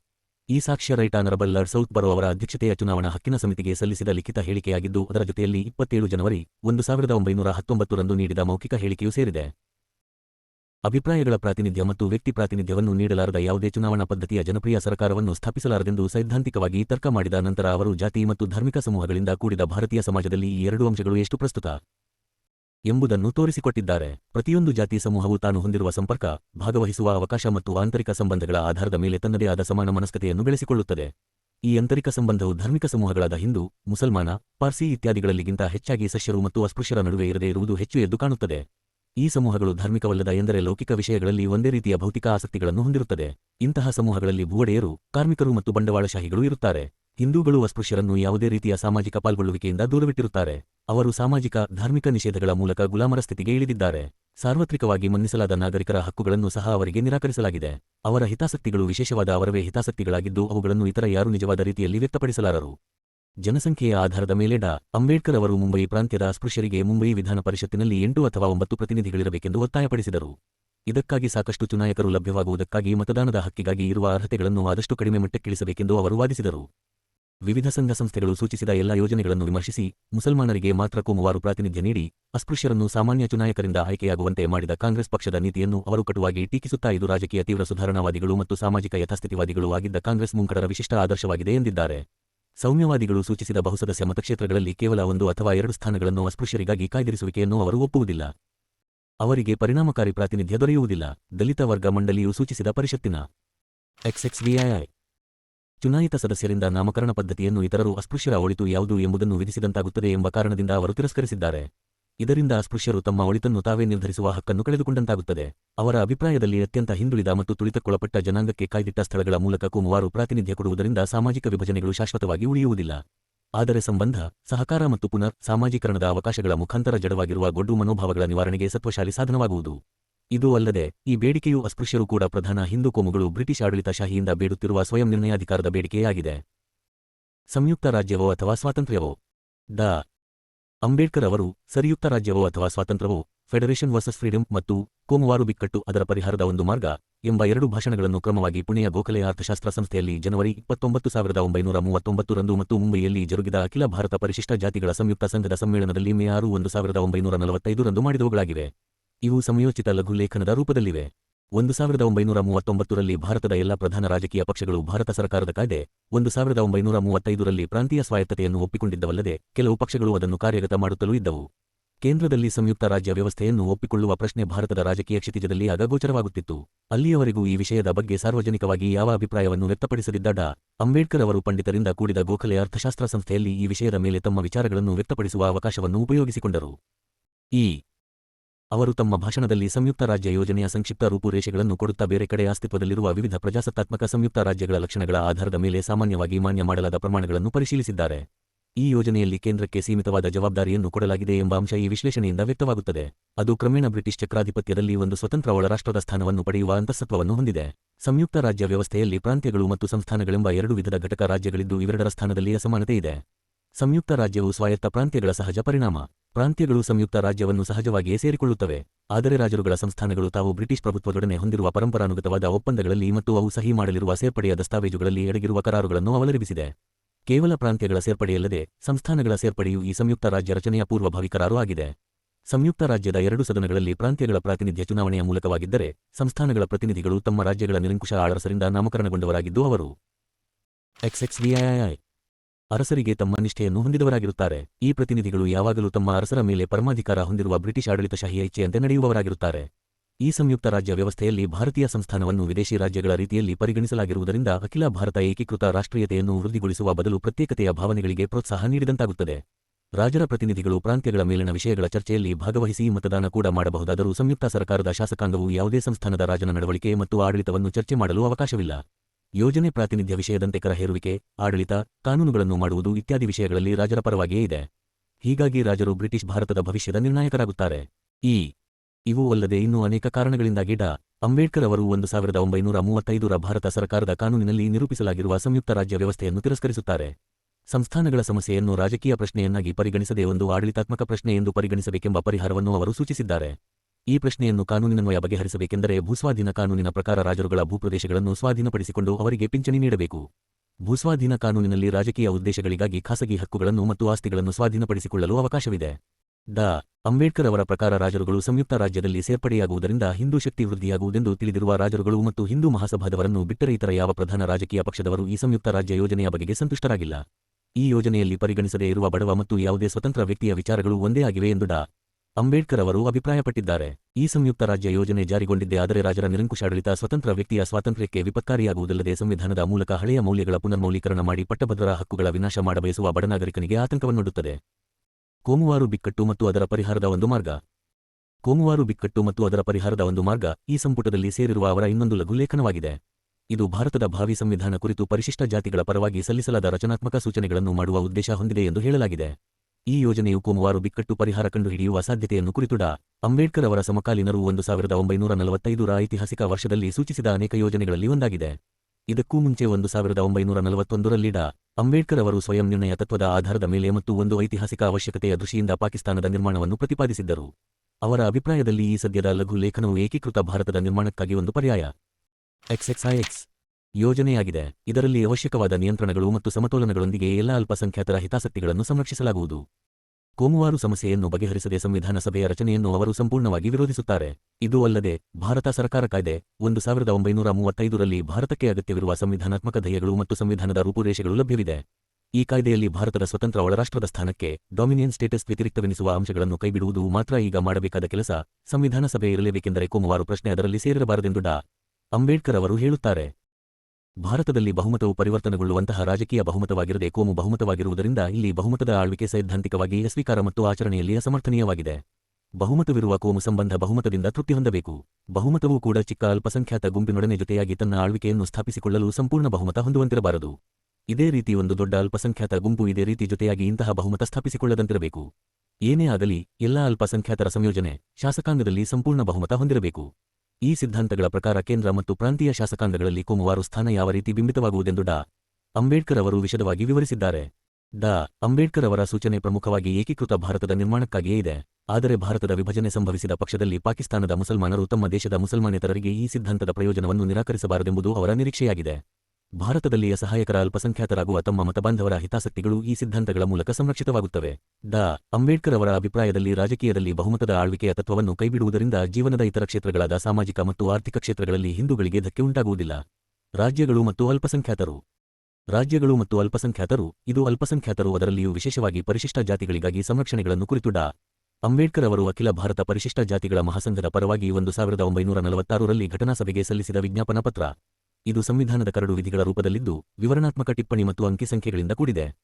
ಈ ಸಾಕ್ಷ್ಯ ರೈಟ್ ಆನರಬಲ್ ಲರ್ ಸೌತ್ ಬರೋ ಅವರ ಅಧ್ಯಕ್ಷತೆಯ ಚುನಾವಣಾ ಹಕ್ಕಿನ ಸಮಿತಿಗೆ ಸಲ್ಲಿಸಿದ ಲಿಖಿತ ಹೇಳಿಕೆಯಾಗಿದ್ದು, ಅದರ ಜೊತೆಯಲ್ಲಿ ಇಪ್ಪತ್ತೇಳು ಜನವರಿ ಒಂದು ಸಾವಿರದ ಒಂಬೈನೂರ ಹತ್ತೊಂಬತ್ತರಂದು ನೀಡಿದ ಮೌಖಿಕ ಹೇಳಿಕೆಯೂ ಸೇರಿದೆ. ಅಭಿಪ್ರಾಯಗಳ ಪ್ರಾತಿನಿಧ್ಯ ಮತ್ತು ವ್ಯಕ್ತಿ ಪ್ರಾತಿನಿಧ್ಯವನ್ನು ನೀಡಲಾರದ ಯಾವುದೇ ಚುನಾವಣಾ ಪದ್ಧತಿಯ ಜನಪ್ರಿಯ ಸರ್ಕಾರವನ್ನು ಸ್ಥಾಪಿಸಲಾರದೆಂದು ಸೈದ್ಧಾಂತಿಕವಾಗಿ ತರ್ಕ ಮಾಡಿದ ನಂತರ ಅವರು ಜಾತಿ ಮತ್ತು ಧಾರ್ಮಿಕ ಸಮೂಹಗಳಿಂದ ಕೂಡಿದ ಭಾರತೀಯ ಸಮಾಜದಲ್ಲಿ ಈ ಎರಡು ಅಂಶಗಳು ಎಷ್ಟು ಪ್ರಸ್ತುತ ಎಂಬುದನ್ನು ತೋರಿಸಿಕೊಟ್ಟಿದ್ದಾರೆ. ಪ್ರತಿಯೊಂದು ಜಾತಿ ಸಮೂಹವು ತಾನು ಹೊಂದಿರುವ ಸಂಪರ್ಕ, ಭಾಗವಹಿಸುವ ಅವಕಾಶ ಮತ್ತು ಆಂತರಿಕ ಸಂಬಂಧಗಳ ಆಧಾರದ ಮೇಲೆ ತನ್ನದೇ ಆದ ಸಮಾನ ಮನಸ್ಕತೆಯನ್ನು ಬೆಳೆಸಿಕೊಳ್ಳುತ್ತದೆ. ಈ ಆಂತರಿಕ ಸಂಬಂಧವು ಧಾರ್ಮಿಕ ಸಮೂಹಗಳಾದ ಹಿಂದೂ, ಮುಸಲ್ಮಾನ, ಪಾರ್ಸಿ ಇತ್ಯಾದಿಗಳಲ್ಲಿಗಿಂತ ಹೆಚ್ಚಾಗಿ ಸಸ್ಯರು ಮತ್ತು ಅಸ್ಪೃಶ್ಯರ ನಡುವೆ ಇರದೇ ಇರುವುದು ಹೆಚ್ಚು ಎದ್ದು ಕಾಣುತ್ತದೆ. ಈ ಸಮೂಹಗಳು ಧಾರ್ಮಿಕವಲ್ಲದ ಎಂದರೆ ಲೌಕಿಕ ವಿಷಯಗಳಲ್ಲಿ ಒಂದೇ ರೀತಿಯ ಭೌತಿಕ ಆಸಕ್ತಿಗಳನ್ನು ಹೊಂದಿರುತ್ತದೆ. ಇಂತಹ ಸಮೂಹಗಳಲ್ಲಿ ಭೂವಡೆಯರು, ಕಾರ್ಮಿಕರು ಮತ್ತು ಬಂಡವಾಳಶಾಹಿಗಳು ಇರುತ್ತಾರೆ. ಹಿಂದೂಗಳು ಅಸ್ಪೃಶ್ಯರನ್ನು ಯಾವುದೇ ರೀತಿಯ ಸಾಮಾಜಿಕ ಪಾಲ್ಗೊಳ್ಳುವಿಕೆಯಿಂದ ದೂರವಿಟ್ಟಿರುತ್ತಾರೆ. ಅವರು ಸಾಮಾಜಿಕ, ಧಾರ್ಮಿಕ ನಿಷೇಧಗಳ ಮೂಲಕ ಗುಲಾಮರ ಸ್ಥಿತಿಗೆ ಇಳಿದಿದ್ದಾರೆ. ಸಾರ್ವತ್ರಿಕವಾಗಿ ಮನ್ನಿಸಲಾದ ನಾಗರಿಕರ ಹಕ್ಕುಗಳನ್ನು ಸಹ ಅವರಿಗೆ ನಿರಾಕರಿಸಲಾಗಿದೆ. ಅವರ ಹಿತಾಸಕ್ತಿಗಳು ವಿಶೇಷವಾದ ಅವರವೇ ಹಿತಾಸಕ್ತಿಗಳಾಗಿದ್ದು ಅವುಗಳನ್ನು ಇತರ ಯಾರು ನಿಜವಾದ ರೀತಿಯಲ್ಲಿ ವ್ಯಕ್ತಪಡಿಸಲಾರರು? ಜನಸಂಖ್ಯೆಯ ಆಧಾರದ ಮೇಲೆ ಡಾ. ಅಂಬೇಡ್ಕರ್ ಅವರು ಮುಂಬೈ ಪ್ರಾಂತ್ಯದ ಅಸ್ಪೃಶ್ಯರಿಗೆ ಮುಂಬೈ ವಿಧಾನ ಪರಿಷತ್ತಿನಲ್ಲಿ ಎಂಟು ಅಥವಾ ಒಂಬತ್ತು ಪ್ರತಿನಿಧಿಗಳಿರಬೇಕೆಂದು ಒತ್ತಾಯಪಡಿಸಿದರು. ಇದಕ್ಕಾಗಿ ಸಾಕಷ್ಟು ಚುನಾಯಕರು ಲಭ್ಯವಾಗುವುದಕ್ಕಾಗಿ ಮತದಾನದ ಹಕ್ಕಿಗಾಗಿ ಇರುವ ಅರ್ಹತೆಗಳನ್ನು ಆದಷ್ಟು ಕಡಿಮೆ ಮಟ್ಟಕ್ಕಿಳಿಸಬೇಕೆಂದು ಅವರು ವಾದಿಸಿದರು. ವಿವಿಧ ಸಂಘ ಸಂಸ್ಥೆಗಳು ಸೂಚಿಸಿದ ಎಲ್ಲಾ ಯೋಜನೆಗಳನ್ನು ವಿಮರ್ಶಿಸಿ, ಮುಸಲ್ಮಾನರಿಗೆ ಮಾತ್ರ ಕೋಮುವಾರು ಪ್ರಾತಿನಿಧ್ಯ ನೀಡಿ, ಅಸ್ಪೃಶ್ಯರನ್ನು ಸಾಮಾನ್ಯ ಚುನಾಯಕರಿಂದ ಆಯ್ಕೆಯಾಗುವಂತೆ ಮಾಡಿದ ಕಾಂಗ್ರೆಸ್ ಪಕ್ಷದ ನೀತಿಯನ್ನು ಅವರು ಕಟುವಾಗಿ ಟೀಕಿಸುತ್ತಾ ಇದು ರಾಜಕೀಯ ತೀವ್ರ ಸುಧಾರಣಾವಾದಿಗಳು ಮತ್ತು ಸಾಮಾಜಿಕ ಯಥಾಸ್ಥಿತಿವಾದಿಗಳು ಆಗಿದ್ದ ಕಾಂಗ್ರೆಸ್ ಮುಂಕಡರ ವಿಶಿಷ್ಟ ಆದರ್ಶವಾಗಿದೆ ಎಂದಿದ್ದಾರೆ. ಸೌಮ್ಯವಾದಿಗಳು ಸೂಚಿಸಿದ ಬಹುಸದಸ್ಯ ಮತಕ್ಷೇತ್ರಗಳಲ್ಲಿ ಕೇವಲ ಒಂದು ಅಥವಾ ಎರಡು ಸ್ಥಾನಗಳನ್ನು ಅಸ್ಪೃಶ್ಯರಿಗಾಗಿ ಕಾಯ್ದಿರಿಸುವಿಕೆಯನ್ನು ಅವರು ಒಪ್ಪುವುದಿಲ್ಲ. ಅವರಿಗೆ ಪರಿಣಾಮಕಾರಿ ಪ್ರಾತಿನಿಧ್ಯ ದೊರೆಯುವುದಿಲ್ಲ. ದಲಿತ ವರ್ಗ ಮಂಡಳಿಯು ಸೂಚಿಸಿದ ಪರಿಷತ್ತಿನ ಎಕ್ಸ್ಎಕ್ಸ್ವಿಐ ಚುನಾಯಿತ ಸದಸ್ಯರಿಂದ ನಾಮಕರಣ ಪದ್ಧತಿಯನ್ನು ಇತರರು ಅಸ್ಪೃಶ್ಯರ ಒಳಿತು ಯಾವುದು ಎಂಬುದನ್ನು ವಿಧಿಸಿದಂತಾಗುತ್ತದೆ ಎಂಬ ಕಾರಣದಿಂದ ಅವರು ತಿರಸ್ಕರಿಸಿದ್ದಾರೆ. ಇದರಿಂದ ಅಸ್ಪೃಶ್ಯರು ತಮ್ಮ ಒಳಿತನ್ನು ತಾವೇ ನಿರ್ಧರಿಸುವ ಹಕ್ಕನ್ನು ಕಳೆದುಕೊಂಡಂತಾಗುತ್ತದೆ. ಅವರ ಅಭಿಪ್ರಾಯದಲ್ಲಿ ಅತ್ಯಂತ ಹಿಂದುಳಿದ ಮತ್ತು ತುಳಿತಕ್ಕೊಳಪಟ್ಟ ಜನಾಂಗಕ್ಕೆ ಕಾಯ್ದಿಟ್ಟ ಸ್ಥಳಗಳ ಮೂಲಕ ಕೋಮುವಾರು ಪ್ರಾತಿನಿಧ್ಯ ಕೊಡುವುದರಿಂದ ಸಾಮಾಜಿಕ ವಿಭಜನೆಗಳು ಶಾಶ್ವತವಾಗಿ ಉಳಿಯುವುದಿಲ್ಲ. ಆದರೆ ಸಂಬಂಧ, ಸಹಕಾರ ಮತ್ತು ಪುನರ್ ಸಾಮಾಜೀಕರಣದ ಅವಕಾಶಗಳ ಮುಖಾಂತರ ಜಡವಾಗಿರುವ ಗೊಡ್ಡು ಮನೋಭಾವಗಳ ನಿವಾರಣೆಗೆ ಸತ್ವಶಾಲಿ ಸಾಧನವಾಗುವುದು. ಇದು ಅಲ್ಲದೆ, ಈ ಬೇಡಿಕೆಯು ಅಸ್ಪೃಶ್ಯರು ಕೂಡ ಪ್ರಧಾನ ಹಿಂದೂ ಕೋಮುಗಳು ಬ್ರಿಟಿಷ್ ಆಡಳಿತಶಾಹಿಯಿಂದ ಬೇಡುತ್ತಿರುವ ಸ್ವಯಂ ನಿರ್ಣಯಾಧಿಕಾರದ ಬೇಡಿಕೆಯಾಗಿದೆ. ಸಂಯುಕ್ತ ರಾಜ್ಯವೋ ಅಥವಾ ಸ್ವಾತಂತ್ರ್ಯವೋ? ಡಾ. ಅಂಬೇಡ್ಕರ್ ಅವರು ಸರಿಯುಕ್ತ ರಾಜ್ಯವೋ ಅಥವಾ ಸ್ವಾತಂತ್ರ್ಯವೋ, ಫೆಡರೇಷನ್ ವರ್ಸಸ್ ಫ್ರೀಡಂ ಮತ್ತು ಕೋಮುವಾರು ಬಿಕ್ಕಟ್ಟು ಅದರ ಪರಿಹಾರದ ಒಂದು ಮಾರ್ಗ ಎಂಬ ಎರಡು ಭಾಷಣಗಳನ್ನು ಕ್ರಮವಾಗಿ ಪುಣೆಯ ಗೋಖಲೆ ಅರ್ಥಶಾಸ್ತ್ರ ಸಂಸ್ಥೆಯಲ್ಲಿ ಜನವರಿ ಇಪ್ಪತ್ತೊಂಬತ್ತು ಸಾವಿರದ ಒಂಬೈನೂರ ಮೂವತ್ತೊಂಬತ್ತರಂದು ಮತ್ತು ಮುಂಬೈಯಲ್ಲಿ ಜರುಗಿದ ಅಖಿಲ ಭಾರತ ಪರಿಶಿಷ್ಟ ಜಾತಿಗಳ ಸಂಯುಕ್ತ ಸಂಘದ ಸಮ್ಮೇಳನದಲ್ಲಿ ಮೇ ಆರು ಒಂದು ಸಾವಿರದ ಒಂಬೈನೂರ ನಲವತ್ತೈದರಂದು ಮಾಡಿದವುಗಳಾಗಿವೆ. ಇವು ಸಂಯೋಚಿತ ಲಘು ಲೇಖನದ ರೂಪದಲ್ಲಿವೆ. ಒಂದು ಸಾವಿರದ ಒಂಬೈನೂರ ಮೂವತ್ತೊಂಬತ್ತರಲ್ಲಿ ಭಾರತದ ಎಲ್ಲ ಪ್ರಧಾನ ರಾಜಕೀಯ ಪಕ್ಷಗಳು ಭಾರತ ಸರ್ಕಾರದ ಕಾಯ್ದೆ, ಒಂದು ಸಾವಿರದ ಒಂಬೈನೂರ ಮೂವತ್ತೈದರಲ್ಲಿ ಪ್ರಾಂತೀಯ ಸ್ವಾಯತ್ತತೆಯನ್ನು ಒಪ್ಪಿಕೊಂಡಿದ್ದವಲ್ಲದೆ ಕೆಲವು ಪಕ್ಷಗಳು ಅದನ್ನು ಕಾರ್ಯಗತ ಮಾಡುತ್ತಲೂ ಇದ್ದವು. ಕೇಂದ್ರದಲ್ಲಿ ಸಂಯುಕ್ತ ರಾಜ್ಯ ವ್ಯವಸ್ಥೆಯನ್ನು ಒಪ್ಪಿಕೊಳ್ಳುವ ಪ್ರಶ್ನೆ ಭಾರತದ ರಾಜಕೀಯ ಕ್ಷಿತಿಜದಲ್ಲಿ ಅಗಗೋಚರವಾಗುತ್ತಿತ್ತು. ಅಲ್ಲಿಯವರೆಗೂ ಈ ವಿಷಯದ ಬಗ್ಗೆ ಸಾರ್ವಜನಿಕವಾಗಿ ಯಾವ ಅಭಿಪ್ರಾಯವನ್ನು ವ್ಯಕ್ತಪಡಿಸದಿದ್ದ ಡಾ. ಅಂಬೇಡ್ಕರ್ ಅವರು ಪಂಡಿತರಿಂದ ಕೂಡಿದ ಗೋಖಲೆ ಅರ್ಥಶಾಸ್ತ್ರ ಸಂಸ್ಥೆಯಲ್ಲಿ ಈ ವಿಷಯದ ಮೇಲೆ ತಮ್ಮ ವಿಚಾರಗಳನ್ನು ವ್ಯಕ್ತಪಡಿಸುವ ಅವಕಾಶವನ್ನು ಉಪಯೋಗಿಸಿಕೊಂಡರು. ಈ ಅವರು ತಮ್ಮ ಭಾಷಣದಲ್ಲಿ ಸಂಯುಕ್ತ ರಾಜ್ಯ ಯೋಜನೆಯ ಸಂಕ್ಷಿಪ್ತ ರೂಪುರೇಷೆಗಳನ್ನು ಕೊಡುತ್ತಾ ಬೇರೆ ಕಡೆ ಅಸ್ತಿತ್ವದಲ್ಲಿರುವ ವಿವಿಧ ಪ್ರಜಾಸತ್ತಾತ್ಮಕ ಸಂಯುಕ್ತ ರಾಜ್ಯಗಳ ಲಕ್ಷಣಗಳ ಆಧಾರದ ಮೇಲೆ ಸಾಮಾನ್ಯವಾಗಿ ಮಾನ್ಯ ಮಾಡಲಾದ ಪ್ರಮಾಣಗಳನ್ನು ಪರಿಶೀಲಿಸಿದ್ದಾರೆ. ಈ ಯೋಜನೆಯಲ್ಲಿ ಕೇಂದ್ರಕ್ಕೆ ಸೀಮಿತವಾದ ಜವಾಬ್ದಾರಿಯನ್ನು ಕೊಡಲಾಗಿದೆ ಎಂಬ ಅಂಶ ಈ ವಿಶ್ಲೇಷಣೆಯಿಂದ ವ್ಯಕ್ತವಾಗುತ್ತದೆ. ಅದು ಕ್ರಮೇಣ ಬ್ರಿಟಿಷ್ ಚಕ್ರಾಧಿಪತ್ಯದಲ್ಲಿ ಒಂದು ಸ್ವತಂತ್ರ ಒಳರಾಷ್ಟ್ರದ ಸ್ಥಾನವನ್ನು ಪಡೆಯುವ ಅಂತಸ್ತ್ವವನ್ನು ಹೊಂದಿದೆ. ಸಂಯುಕ್ತ ರಾಜ್ಯ ವ್ಯವಸ್ಥೆಯಲ್ಲಿ ಪ್ರಾಂತ್ಯಗಳು ಮತ್ತು ಸಂಸ್ಥಾನಗಳೆಂಬ ಎರಡು ವಿಧದ ಘಟಕ ರಾಜ್ಯಗಳಿದ್ದು ಇವೆರಡರ ಸ್ಥಾನದಲ್ಲಿ ಅಸಮಾನತೆ ಇದೆ. ಸಂಯುಕ್ತ ರಾಜ್ಯವು ಸ್ವಾಯತ್ತ ಪ್ರಾಂತ್ಯಗಳ ಸಹಜ ಪರಿಣಾಮ. ಪ್ರಾಂತ್ಯಗಳು ಸಂಯುಕ್ತ ರಾಜ್ಯವನ್ನು ಸಹಜವಾಗಿಯೇ ಸೇರಿಕೊಳ್ಳುತ್ತವೆ. ಆದರೆ ರಾಜರುಗಳ ಸಂಸ್ಥಾನಗಳು ತಾವು ಬ್ರಿಟಿಷ್ ಪ್ರಭುತ್ವದೊಡನೆ ಹೊಂದಿರುವ ಪರಂಪರಾನುಗತವಾದ ಒಪ್ಪಂದಗಳಲ್ಲಿ ಮತ್ತು ಅವು ಸಹಿ ಮಾಡಲಿರುವ ಸೇರ್ಪಡೆಯ ದಸ್ತಾವೇಜುಗಳಲ್ಲಿ ಎಡಗಿರುವ ಕರಾರುಗಳನ್ನು ಅವಲಂಬಿಸಿದೆ. ಕೇವಲ ಪ್ರಾಂತ್ಯಗಳ ಸೇರ್ಪಡೆಯಲ್ಲದೆ ಸಂಸ್ಥಾನಗಳ ಸೇರ್ಪಡೆಯು ಈ ಸಂಯುಕ್ತ ರಾಜ್ಯ ರಚನೆಯ ಪೂರ್ವಭಾವಿ ಕರಾರು ಆಗಿದೆ. ಸಂಯುಕ್ತ ರಾಜ್ಯದ ಎರಡು ಸದನಗಳಲ್ಲಿ ಪ್ರಾಂತ್ಯಗಳ ಪ್ರಾತಿನಿಧ್ಯ ಚುನಾವಣೆಯ ಮೂಲಕವಾಗಿದ್ದರೆ ಸಂಸ್ಥಾನಗಳ ಪ್ರತಿನಿಧಿಗಳು ತಮ್ಮ ರಾಜ್ಯಗಳ ನಿರಂಕುಶ ಆಳರಸರಿಂದ ನಾಮಕರಣಗೊಂಡವರಾಗಿದ್ದು ಅವರು. ಎಕ್ಸ್ಎಕ್ಸ್ವಿಐಐ ಅರಸರಿಗೆ ತಮ್ಮ ನಿಷ್ಠೆಯನ್ನು ಹೊಂದಿದವರಾಗಿರುತ್ತಾರೆ. ಈ ಪ್ರತಿನಿಧಿಗಳು ಯಾವಾಗಲೂ ತಮ್ಮ ಅರಸರ ಮೇಲೆ ಪರಮಾಧಿಕಾರ ಹೊಂದಿರುವ ಬ್ರಿಟಿಷ್ ಆಡಳಿತಶಾಹಿಯ ಇಚ್ಛೆಯಂತೆ ನಡೆಯುವವರಾಗಿರುತ್ತಾರೆ. ಈ ಸಂಯುಕ್ತ ರಾಜ್ಯ ವ್ಯವಸ್ಥೆಯಲ್ಲಿ ಭಾರತೀಯ ಸಂಸ್ಥಾನವನ್ನು ವಿದೇಶಿ ರಾಜ್ಯಗಳ ರೀತಿಯಲ್ಲಿ ಪರಿಗಣಿಸಲಾಗಿರುವುದರಿಂದ ಅಖಿಲ ಭಾರತ ಏಕೀಕೃತ ರಾಷ್ಟ್ರೀಯತೆಯನ್ನು ವೃದ್ಧಿಗೊಳಿಸುವ ಬದಲು ಪ್ರತ್ಯೇಕತೆಯ ಭಾವನೆಗಳಿಗೆ ಪ್ರೋತ್ಸಾಹ ನೀಡಿದಂತಾಗುತ್ತದೆ. ರಾಜರ ಪ್ರತಿನಿಧಿಗಳು ಪ್ರಾಂತ್ಯಗಳ ಮೇಲಿನ ವಿಷಯಗಳ ಚರ್ಚೆಯಲ್ಲಿ ಭಾಗವಹಿಸಿ ಮತದಾನ ಕೂಡ ಮಾಡಬಹುದಾದರೂ ಸಂಯುಕ್ತ ಸರ್ಕಾರದ ಶಾಸಕಾಂಗವು ಯಾವುದೇ ಸಂಸ್ಥಾನದ ರಾಜನ ನಡವಳಿಕೆ ಮತ್ತು ಆಡಳಿತವನ್ನು ಚರ್ಚೆ ಮಾಡಲು ಅವಕಾಶವಿಲ್ಲ. ಯೋಜನೆ ಪ್ರಾತಿನಿಧ್ಯ ವಿಷಯದಂತೆ ಕರ ಹೇರುವಿಕೆ ಆಡಳಿತ, ಕಾನೂನುಗಳನ್ನು ಮಾಡುವುದು ಇತ್ಯಾದಿ ವಿಷಯಗಳಲ್ಲಿ ರಾಜರ ಪರವಾಗಿಯೇ ಇದೆ. ಹೀಗಾಗಿ ರಾಜರು ಬ್ರಿಟಿಷ್ ಭಾರತದ ಭವಿಷ್ಯದ ನಿರ್ಣಾಯಕರಾಗುತ್ತಾರೆ. ಈ ಇವು ಅಲ್ಲದೆ ಇನ್ನೂ ಅನೇಕ ಕಾರಣಗಳಿಂದಾಗಿ ಡಾ. ಅಂಬೇಡ್ಕರ್ ಅವರು ಒಂದು ಸಾವಿರದ ಒಂಬೈನೂರ ಮೂವತ್ತೈದರ ಭಾರತ ಸರ್ಕಾರದ ಕಾನೂನಿನಲ್ಲಿ ನಿರೂಪಿಸಲಾಗಿರುವ ಸಂಯುಕ್ತ ರಾಜ್ಯ ವ್ಯವಸ್ಥೆಯನ್ನು ತಿರಸ್ಕರಿಸುತ್ತಾರೆ. ಸಂಸ್ಥಾನಗಳ ಸಮಸ್ಯೆಯನ್ನು ರಾಜಕೀಯ ಪ್ರಶ್ನೆಯನ್ನಾಗಿ ಪರಿಗಣಿಸದೆ ಒಂದು ಆಡಳಿತಾತ್ಮಕ ಪ್ರಶ್ನೆ ಎಂದು ಪರಿಗಣಿಸಬೇಕೆಂಬ ಪರಿಹಾರವನ್ನು ಅವರು ಸೂಚಿಸಿದ್ದಾರೆ. ಈ ಪ್ರಶ್ನೆಯನ್ನು ಕಾನೂನಿನನ್ವಯ ಬಗೆಹರಿಸಬೇಕೆಂದರೆ ಭೂಸ್ವಾಧೀನ ಕಾನೂನಿನ ಪ್ರಕಾರ ರಾಜರುಗಳ ಭೂಪ್ರದೇಶಗಳನ್ನು ಸ್ವಾಧೀನಪಡಿಸಿಕೊಂಡು ಅವರಿಗೆ ಪಿಂಚಣಿ ನೀಡಬೇಕು. ಭೂಸ್ವಾಧೀನ ಕಾನೂನಿನಲ್ಲಿ ರಾಜಕೀಯ ಉದ್ದೇಶಗಳಿಗಾಗಿ ಖಾಸಗಿ ಹಕ್ಕುಗಳನ್ನು ಮತ್ತು ಆಸ್ತಿಗಳನ್ನು ಸ್ವಾಧೀನಪಡಿಸಿಕೊಳ್ಳಲು ಅವಕಾಶವಿದೆ. ದ ಅಂಬೇಡ್ಕರ್ ಅವರ ಪ್ರಕಾರ ರಾಜರುಗಳು ಸಂಯುಕ್ತ ರಾಜ್ಯದಲ್ಲಿ ಸೇರ್ಪಡೆಯಾಗುವುದರಿಂದ ಹಿಂದೂ ಶಕ್ತಿ ವೃದ್ಧಿಯಾಗುವುದೆಂದು ತಿಳಿದಿರುವ ರಾಜರುಗಳು ಮತ್ತು ಹಿಂದೂ ಮಹಾಸಭಾದವರನ್ನು ಬಿಟ್ಟರೆ ಇತರ ಯಾವ ಪ್ರಧಾನ ರಾಜಕೀಯ ಪಕ್ಷದವರು ಈ ಸಂಯುಕ್ತ ರಾಜ್ಯ ಯೋಜನೆಯ ಬಗೆಗೆ ಸಂತುಷ್ಟರಾಗಿಲ್ಲ. ಈ ಯೋಜನೆಯಲ್ಲಿ ಪರಿಗಣಿಸದೇ ಇರುವ ಬಡವ ಮತ್ತು ಯಾವುದೇ ಸ್ವತಂತ್ರ ವ್ಯಕ್ತಿಯ ವಿಚಾರಗಳು ಒಂದೇ ಆಗಿವೆ ಎಂದು ಡಾ. ಅಂಬೇಡ್ಕರ್ ಅವರು ಅಭಿಪ್ರಾಯಪಟ್ಟಿದ್ದಾರೆ. ಈ ಸಂಯುಕ್ತ ರಾಜ್ಯ ಯೋಜನೆ ಜಾರಿಗೊಂಡಿದ್ದೆ ಆದರೆ ರಾಜರ ನಿರಂಕುಶಾಡಳಿತ ಸ್ವತಂತ್ರ ವ್ಯಕ್ತಿಯ ಸ್ವಾತಂತ್ರ್ಯಕ್ಕೆ ವಿಪತ್ಕಾರಿಯಾಗುವುದಲ್ಲದೆ ಸಂವಿಧಾನದ ಮೂಲಕ ಹಳೆಯ ಮೌಲ್ಯಗಳ ಪುನರ್ಮೌಲೀಕರಣ ಮಾಡಿ ಪಟ್ಟಭದ್ರ ಹಕ್ಕುಗಳ ವಿನಾಶ ಮಾಡಬಯಸುವ ಬಡನಾಗರಿಕನಿಗೆ ಆತಂಕವನ್ನೊಡ್ಡುತ್ತದೆ ಕೋಮುವಾರು ಬಿಕ್ಕಟ್ಟು ಮತ್ತು ಅದರ ಪರಿಹಾರದ ಒಂದು ಮಾರ್ಗ. ಕೋಮುವಾರು ಬಿಕ್ಕಟ್ಟು ಮತ್ತು ಅದರ ಪರಿಹಾರದ ಒಂದು ಮಾರ್ಗ ಈ ಸಂಪುಟದಲ್ಲಿ ಸೇರಿರುವ ಅವರ ಇನ್ನೊಂದು ಲಘು ಲೇಖನವಾಗಿದೆ. ಇದು ಭಾರತದ ಭಾವಿ ಸಂವಿಧಾನ ಕುರಿತು ಪರಿಶಿಷ್ಟ ಜಾತಿಗಳ ಪರವಾಗಿ ಸಲ್ಲಿಸಲಾದ ರಚನಾತ್ಮಕ ಸೂಚನೆಗಳನ್ನು ಮಾಡುವ ಉದ್ದೇಶ ಹೊಂದಿದೆ ಎಂದು ಹೇಳಲಾಗಿದೆ. ಈ ಯೋಜನೆಯು ಕೋಮುವಾರು ಬಿಕ್ಕಟ್ಟು ಪರಿಹಾರ ಕಂಡುಹಿಡಿಯುವ ಸಾಧ್ಯತೆಯನ್ನು ಕುರಿತು ಡಾ ಅಂಬೇಡ್ಕರ್ ಅವರ ಸಮಕಾಲೀನರು ಒಂದು ಸಾವಿರದ ಒಂಬೈನೂರ ನಲವತ್ತೈದರ ಐತಿಹಾಸಿಕ ವರ್ಷದಲ್ಲಿ ಸೂಚಿಸಿದ ಅನೇಕ ಯೋಜನೆಗಳಲ್ಲಿ ಒಂದಾಗಿದೆ. ಇದಕ್ಕೂ ಮುಂಚೆ ಒಂದು ಸಾವಿರದ ಒಂಬೈನೂರ ನಲವತ್ತೊಂದರಲ್ಲಿ ಡಾ ಅಂಬೇಡ್ಕರ್ ಅವರು ಸ್ವಯಂ ನಿರ್ಣಯ ತತ್ವದ ಆಧಾರದ ಮೇಲೆ ಮತ್ತು ಒಂದು ಐತಿಹಾಸಿಕ ಅವಶ್ಯಕತೆಯ ದೃಷ್ಟಿಯಿಂದ ಪಾಕಿಸ್ತಾನದ ನಿರ್ಮಾಣವನ್ನು ಪ್ರತಿಪಾದಿಸಿದ್ದರು. ಅವರ ಅಭಿಪ್ರಾಯದಲ್ಲಿ ಈ ಸದ್ಯದ ಲಘು ಲೇಖನವು ಏಕೀಕೃತ ಭಾರತದ ನಿರ್ಮಾಣಕ್ಕಾಗಿ ಒಂದು ಪರ್ಯಾಯ. ಎಕ್ಸ್ಎಕ್ಸ್ಐಎಕ್ಸ್ ಯೋಜನೆಯಾಗಿದೆ. ಇದರಲ್ಲಿ ಅವಶ್ಯಕವಾದ ನಿಯಂತ್ರಣಗಳು ಮತ್ತು ಸಮತೋಲನಗಳೊಂದಿಗೆ ಎಲ್ಲ ಅಲ್ಪಸಂಖ್ಯಾತರ ಹಿತಾಸಕ್ತಿಗಳನ್ನು ಸಂರಕ್ಷಿಸಲಾಗುವುದು. ಕೋಮುವಾರು ಸಮಸ್ಯೆಯನ್ನು ಬಗೆಹರಿಸದೆ ಸಂವಿಧಾನ ಸಭೆಯ ರಚನೆಯನ್ನು ಅವರು ಸಂಪೂರ್ಣವಾಗಿ ವಿರೋಧಿಸುತ್ತಾರೆ. ಇದು ಅಲ್ಲದೆ, ಭಾರತ ಸರ್ಕಾರ ಕಾಯ್ದೆ, ಒಂದು ಸಾವಿರದ ಒಂಬೈನೂರ ಮೂವತ್ತೈದರಲ್ಲಿ ಭಾರತಕ್ಕೆ ಅಗತ್ಯವಿರುವ ಸಂವಿಧಾನಾತ್ಮಕ ಧ್ಯೇಯಗಳು ಮತ್ತು ಸಂವಿಧಾನದ ರೂಪುರೇಷೆಗಳು ಲಭ್ಯವಿದೆ. ಈ ಕಾಯ್ದೆಯಲ್ಲಿ ಭಾರತದ ಸ್ವತಂತ್ರ ಒಳರಾಷ್ಟ್ರದ ಸ್ಥಾನಕ್ಕೆ ಡಾಮಿನಿಯನ್ ಸ್ಟೇಟಸ್ ವ್ಯತಿರಿಕ್ತವೆನಿಸುವ ಅಂಶಗಳನ್ನು ಕೈಬಿಡುವುದು ಮಾತ್ರ ಈಗ ಮಾಡಬೇಕಾದ ಕೆಲಸ. ಸಂವಿಧಾನ ಸಭೆ ಇರಲೇಬೇಕೆಂದರೆ ಕೋಮುವಾರು ಪ್ರಶ್ನೆ ಅದರಲ್ಲಿ ಸೇರಿರಬಾರದೆಂದು ಡಾ. ಅಂಬೇಡ್ಕರ್ ಅವರು ಹೇಳುತ್ತಾರೆ. ಭಾರತದಲ್ಲಿ ಬಹುಮತವು ಪರಿವರ್ತನೆಗೊಳ್ಳುವಂತಹ ರಾಜಕೀಯ ಬಹುಮತವಾಗಿರದೆ ಕೋಮು ಬಹುಮತವಾಗಿರುವುದರಿಂದ ಇಲ್ಲಿ ಬಹುಮತದ ಆಳ್ವಿಕೆ ಸೈದ್ಧಾಂತಿಕವಾಗಿ ಸ್ವೀಕಾರ ಮತ್ತು ಆಚರಣೆಯಲ್ಲಿ ಅಸಮರ್ಥನೀಯವಾಗಿದೆ ಬಹುಮತವಿರುವ ಕೋಮು ಸಂಬಂಧ ಬಹುಮತದಿಂದ ತೃಪ್ತಿ ಹೊಂದಬೇಕು. ಬಹುಮತವೂ ಕೂಡ ಚಿಕ್ಕ ಅಲ್ಪಸಂಖ್ಯಾತ ಗುಂಪಿನೊಡನೆ ಜೊತೆಯಾಗಿ ತನ್ನ ಆಳ್ವಿಕೆಯನ್ನು ಸ್ಥಾಪಿಸಿಕೊಳ್ಳಲು ಸಂಪೂರ್ಣ ಬಹುಮತ ಹೊಂದುವಂತಿರಬಾರದು. ಇದೇ ರೀತಿ ಒಂದು ದೊಡ್ಡ ಅಲ್ಪಸಂಖ್ಯಾತ ಗುಂಪು ಇದೇ ರೀತಿ ಜೊತೆಯಾಗಿ ಇಂತಹ ಬಹುಮತ ಸ್ಥಾಪಿಸಿಕೊಳ್ಳದಂತಿರಬೇಕು. ಏನೇ ಆಗಲಿ, ಎಲ್ಲಾ ಅಲ್ಪಸಂಖ್ಯಾತರ ಸಂಯೋಜನೆ, ಶಾಸಕಾಂಗದಲ್ಲಿ ಸಂಪೂರ್ಣ ಬಹುಮತ ಹೊಂದಿರಬೇಕು. ಈ ಸಿದ್ಧಾಂತಗಳ ಪ್ರಕಾರ ಕೇಂದ್ರ ಮತ್ತು ಪ್ರಾಂತೀಯ ಶಾಸಕಾಂಗಗಳಲ್ಲಿ ಕೋಮುವಾರು ಸ್ಥಾನ ಯಾವ ರೀತಿ ಬಿಂಬಿತವಾಗುವುದೆಂದು ಡಾ. ಅಂಬೇಡ್ಕರ್ ಅವರು ವಿಶದವಾಗಿ ವಿವರಿಸಿದ್ದಾರೆ. ಡಾ. ಅಂಬೇಡ್ಕರ್ ಅವರ ಸೂಚನೆ ಪ್ರಮುಖವಾಗಿ ಏಕೀಕೃತ ಭಾರತದ ನಿರ್ಮಾಣಕ್ಕಾಗಿಯೇ ಇದೆ. ಆದರೆ ಭಾರತದ ವಿಭಜನೆ ಸಂಭವಿಸಿದ ಪಕ್ಷದಲ್ಲಿ ಪಾಕಿಸ್ತಾನದ ಮುಸಲ್ಮಾನರು ತಮ್ಮ ದೇಶದ ಮುಸಲ್ಮಾನೇತರರಿಗೆ ಈ ಸಿದ್ಧಾಂತದ ಪ್ರಯೋಜನವನ್ನು ನಿರಾಕರಿಸಬಾರದೆಂಬುದು ಅವರ ನಿರೀಕ್ಷೆಯಾಗಿದೆ. ಭಾರತದಲ್ಲಿ ಸಹಾಯಕರ ಅಲ್ಪಸಂಖ್ಯಾತರಾಗುವ ತಮ್ಮ ಮತಬಾಂಧವರ ಹಿತಾಸಕ್ತಿಗಳು ಈ ಸಿದ್ಧಾಂತಗಳ ಮೂಲಕ ಸಂರಕ್ಷಿತವಾಗುತ್ತವೆ. ದ ಅಂಬೇಡ್ಕರ್ ಅವರ ಅಭಿಪ್ರಾಯದಲ್ಲಿ ರಾಜಕೀಯದಲ್ಲಿ ಬಹುಮತದ ಆಳ್ವಿಕೆಯ ತತ್ವವನ್ನು ಕೈಬಿಡುವುದರಿಂದ ಜೀವನದ ಇತರ ಕ್ಷೇತ್ರಗಳಾದ ಸಾಮಾಜಿಕ ಮತ್ತು ಆರ್ಥಿಕ ಕ್ಷೇತ್ರಗಳಲ್ಲಿ ಹಿಂದೂಗಳಿಗೆ ಧಕ್ಕೆ ಉಂಟಾಗುವುದಿಲ್ಲ. ರಾಜ್ಯಗಳು ಮತ್ತು ಅಲ್ಪಸಂಖ್ಯಾತರು. ರಾಜ್ಯಗಳು ಮತ್ತು ಅಲ್ಪಸಂಖ್ಯಾತರು, ಇದು ಅಲ್ಪಸಂಖ್ಯಾತರು ಅದರಲ್ಲಿಯೂ ವಿಶೇಷವಾಗಿ ಪರಿಶಿಷ್ಟ ಜಾತಿಗಳಿಗಾಗಿ ಸಂರಕ್ಷಣೆಗಳನ್ನು ಕುರಿತು ಡಾ. ಅಂಬೇಡ್ಕರ್ ಅವರು ಅಖಿಲ ಭಾರತ ಪರಿಶಿಷ್ಟ ಜಾತಿಗಳ ಮಹಾಸಂಘದ ಪರವಾಗಿ ಒಂದು ಸಾವಿರದ ಒಂಬೈನೂರ ನಲವತ್ತಾರರಲ್ಲಿ ಘಟನಾಸಭೆಗೆ ಸಲ್ಲಿಸಿದ ವಿಜ್ಞಾಪನಾ ಪತ್ರ. ಇದು ಸಂವಿಧಾನದ ಕರಡು ವಿಧಿಗಳ ರೂಪದಲ್ಲಿದ್ದು ವಿವರಣಾತ್ಮಕ ಟಿಪ್ಪಣಿ ಮತ್ತು ಅಂಕಿಸಂಖ್ಯೆಗಳಿಂದ ಕೂಡಿದೆ.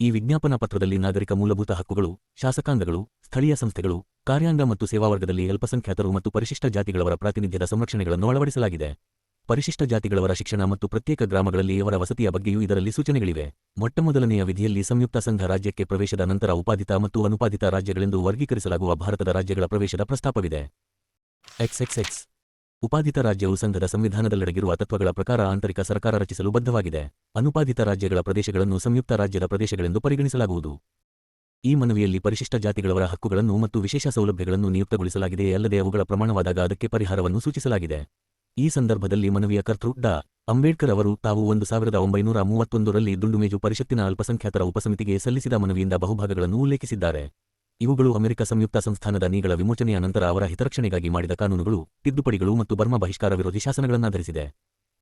ಈ ವಿಜ್ಞಾಪನಾ ಪತ್ರದಲ್ಲಿ ನಾಗರಿಕ ಮೂಲಭೂತ ಹಕ್ಕುಗಳು, ಶಾಸಕಾಂಗಗಳು, ಸ್ಥಳೀಯ ಸಂಸ್ಥೆಗಳು, ಕಾರ್ಯಾಂಗ ಮತ್ತು ಸೇವಾವರ್ಗದಲ್ಲಿ ಅಲ್ಪಸಂಖ್ಯಾತರು ಮತ್ತು ಪರಿಶಿಷ್ಟ ಜಾತಿಗಳವರ ಪ್ರಾತಿನಿಧ್ಯದ ಸಂರಕ್ಷಣೆಗಳನ್ನು ಅಳವಡಿಸಲಾಗಿದೆ. ಪರಿಶಿಷ್ಟ ಜಾತಿಗಳವರ ಶಿಕ್ಷಣ ಮತ್ತು ಪ್ರತ್ಯೇಕ ಗ್ರಾಮಗಳಲ್ಲಿ ಅವರ ವಸತಿಯ ಬಗ್ಗೆಯೂ ಇದರಲ್ಲಿ ಸೂಚನೆಗಳಿವೆ. ಮೊಟ್ಟಮೊದಲನೆಯ ವಿಧಿಯಲ್ಲಿ ಸಂಯುಕ್ತ ಸಂಘ ರಾಜ್ಯಕ್ಕೆ ಪ್ರವೇಶದ ನಂತರ ಉಪಾದಿತ ಮತ್ತು ಅನುಪಾದಿತ ರಾಜ್ಯಗಳೆಂದು ವರ್ಗೀಕರಿಸಲಾಗುವ ಭಾರತದ ರಾಜ್ಯಗಳ ಪ್ರವೇಶದ ಪ್ರಸ್ತಾಪವಿದೆ. ಎಕ್ಸ್ಎಕ್ಸ್ಎಕ್ಸ್ ಉಪಾದಿತ ರಾಜ್ಯವು ಸಂಘದ ಸಂವಿಧಾನದಲ್ಲಡಗಿರುವ ತತ್ವಗಳ ಪ್ರಕಾರ ಆಂತರಿಕ ಸರ್ಕಾರ ರಚಿಸಲು ಬದ್ಧವಾಗಿದೆ. ಅನುಪಾದಿತ ರಾಜ್ಯಗಳ ಪ್ರದೇಶಗಳನ್ನು ಸಂಯುಕ್ತ ರಾಜ್ಯದ ಪ್ರದೇಶಗಳೆಂದು ಪರಿಗಣಿಸಲಾಗುವುದು. ಈ ಮನವಿಯಲ್ಲಿ ಪರಿಶಿಷ್ಟ ಜಾತಿಗಳವರ ಹಕ್ಕುಗಳನ್ನು ಮತ್ತು ವಿಶೇಷ ಸೌಲಭ್ಯಗಳನ್ನು ನಿಯುಕ್ತಗೊಳಿಸಲಾಗಿದೆ ಅಲ್ಲದೆ ಅವುಗಳ ಪ್ರಮಾಣವಾದಾಗ ಅದಕ್ಕೆ ಪರಿಹಾರವನ್ನು ಸೂಚಿಸಲಾಗಿದೆ. ಈ ಸಂದರ್ಭದಲ್ಲಿ ಮನವಿಯ ಕರ್ತೃ ಡಾ. ಅಂಬೇಡ್ಕರ್ ಅವರು, ತಾವು ಒಂದು ಸಾವಿರದ ಒಂಬೈನೂರ ಮೂವತ್ತೊಂದರಲ್ಲಿ ದುಂಡುಮೇಜು ಪರಿಷತ್ತಿನ ಅಲ್ಪಸಂಖ್ಯಾತರ ಉಪಸಮಿತಿಗೆ ಸಲ್ಲಿಸಿದ ಮನವಿಯಿಂದ ಬಹುಭಾಗಗಳನ್ನು ಉಲ್ಲೇಖಿಸಿದ್ದಾರೆ. ಇವುಗಳು ಅಮೆರಿಕ ಸಂಯುಕ್ತ ಸಂಸ್ಥಾನದ ನೀಗಳ ವಿಮೋಚನೆಯ ನಂತರ ಅವರ ಹಿತರಕ್ಷಣೆಗಾಗಿ ಮಾಡಿದ ಕಾನೂನುಗಳು, ತಿದ್ದುಪಡಿಗಳು ಮತ್ತು ಬರ್ಮ ಬಹಿಷ್ಕಾರ ವಿರೋಧಿ ಶಾಸನಗಳನ್ನಾಧರಿಸಿದೆ.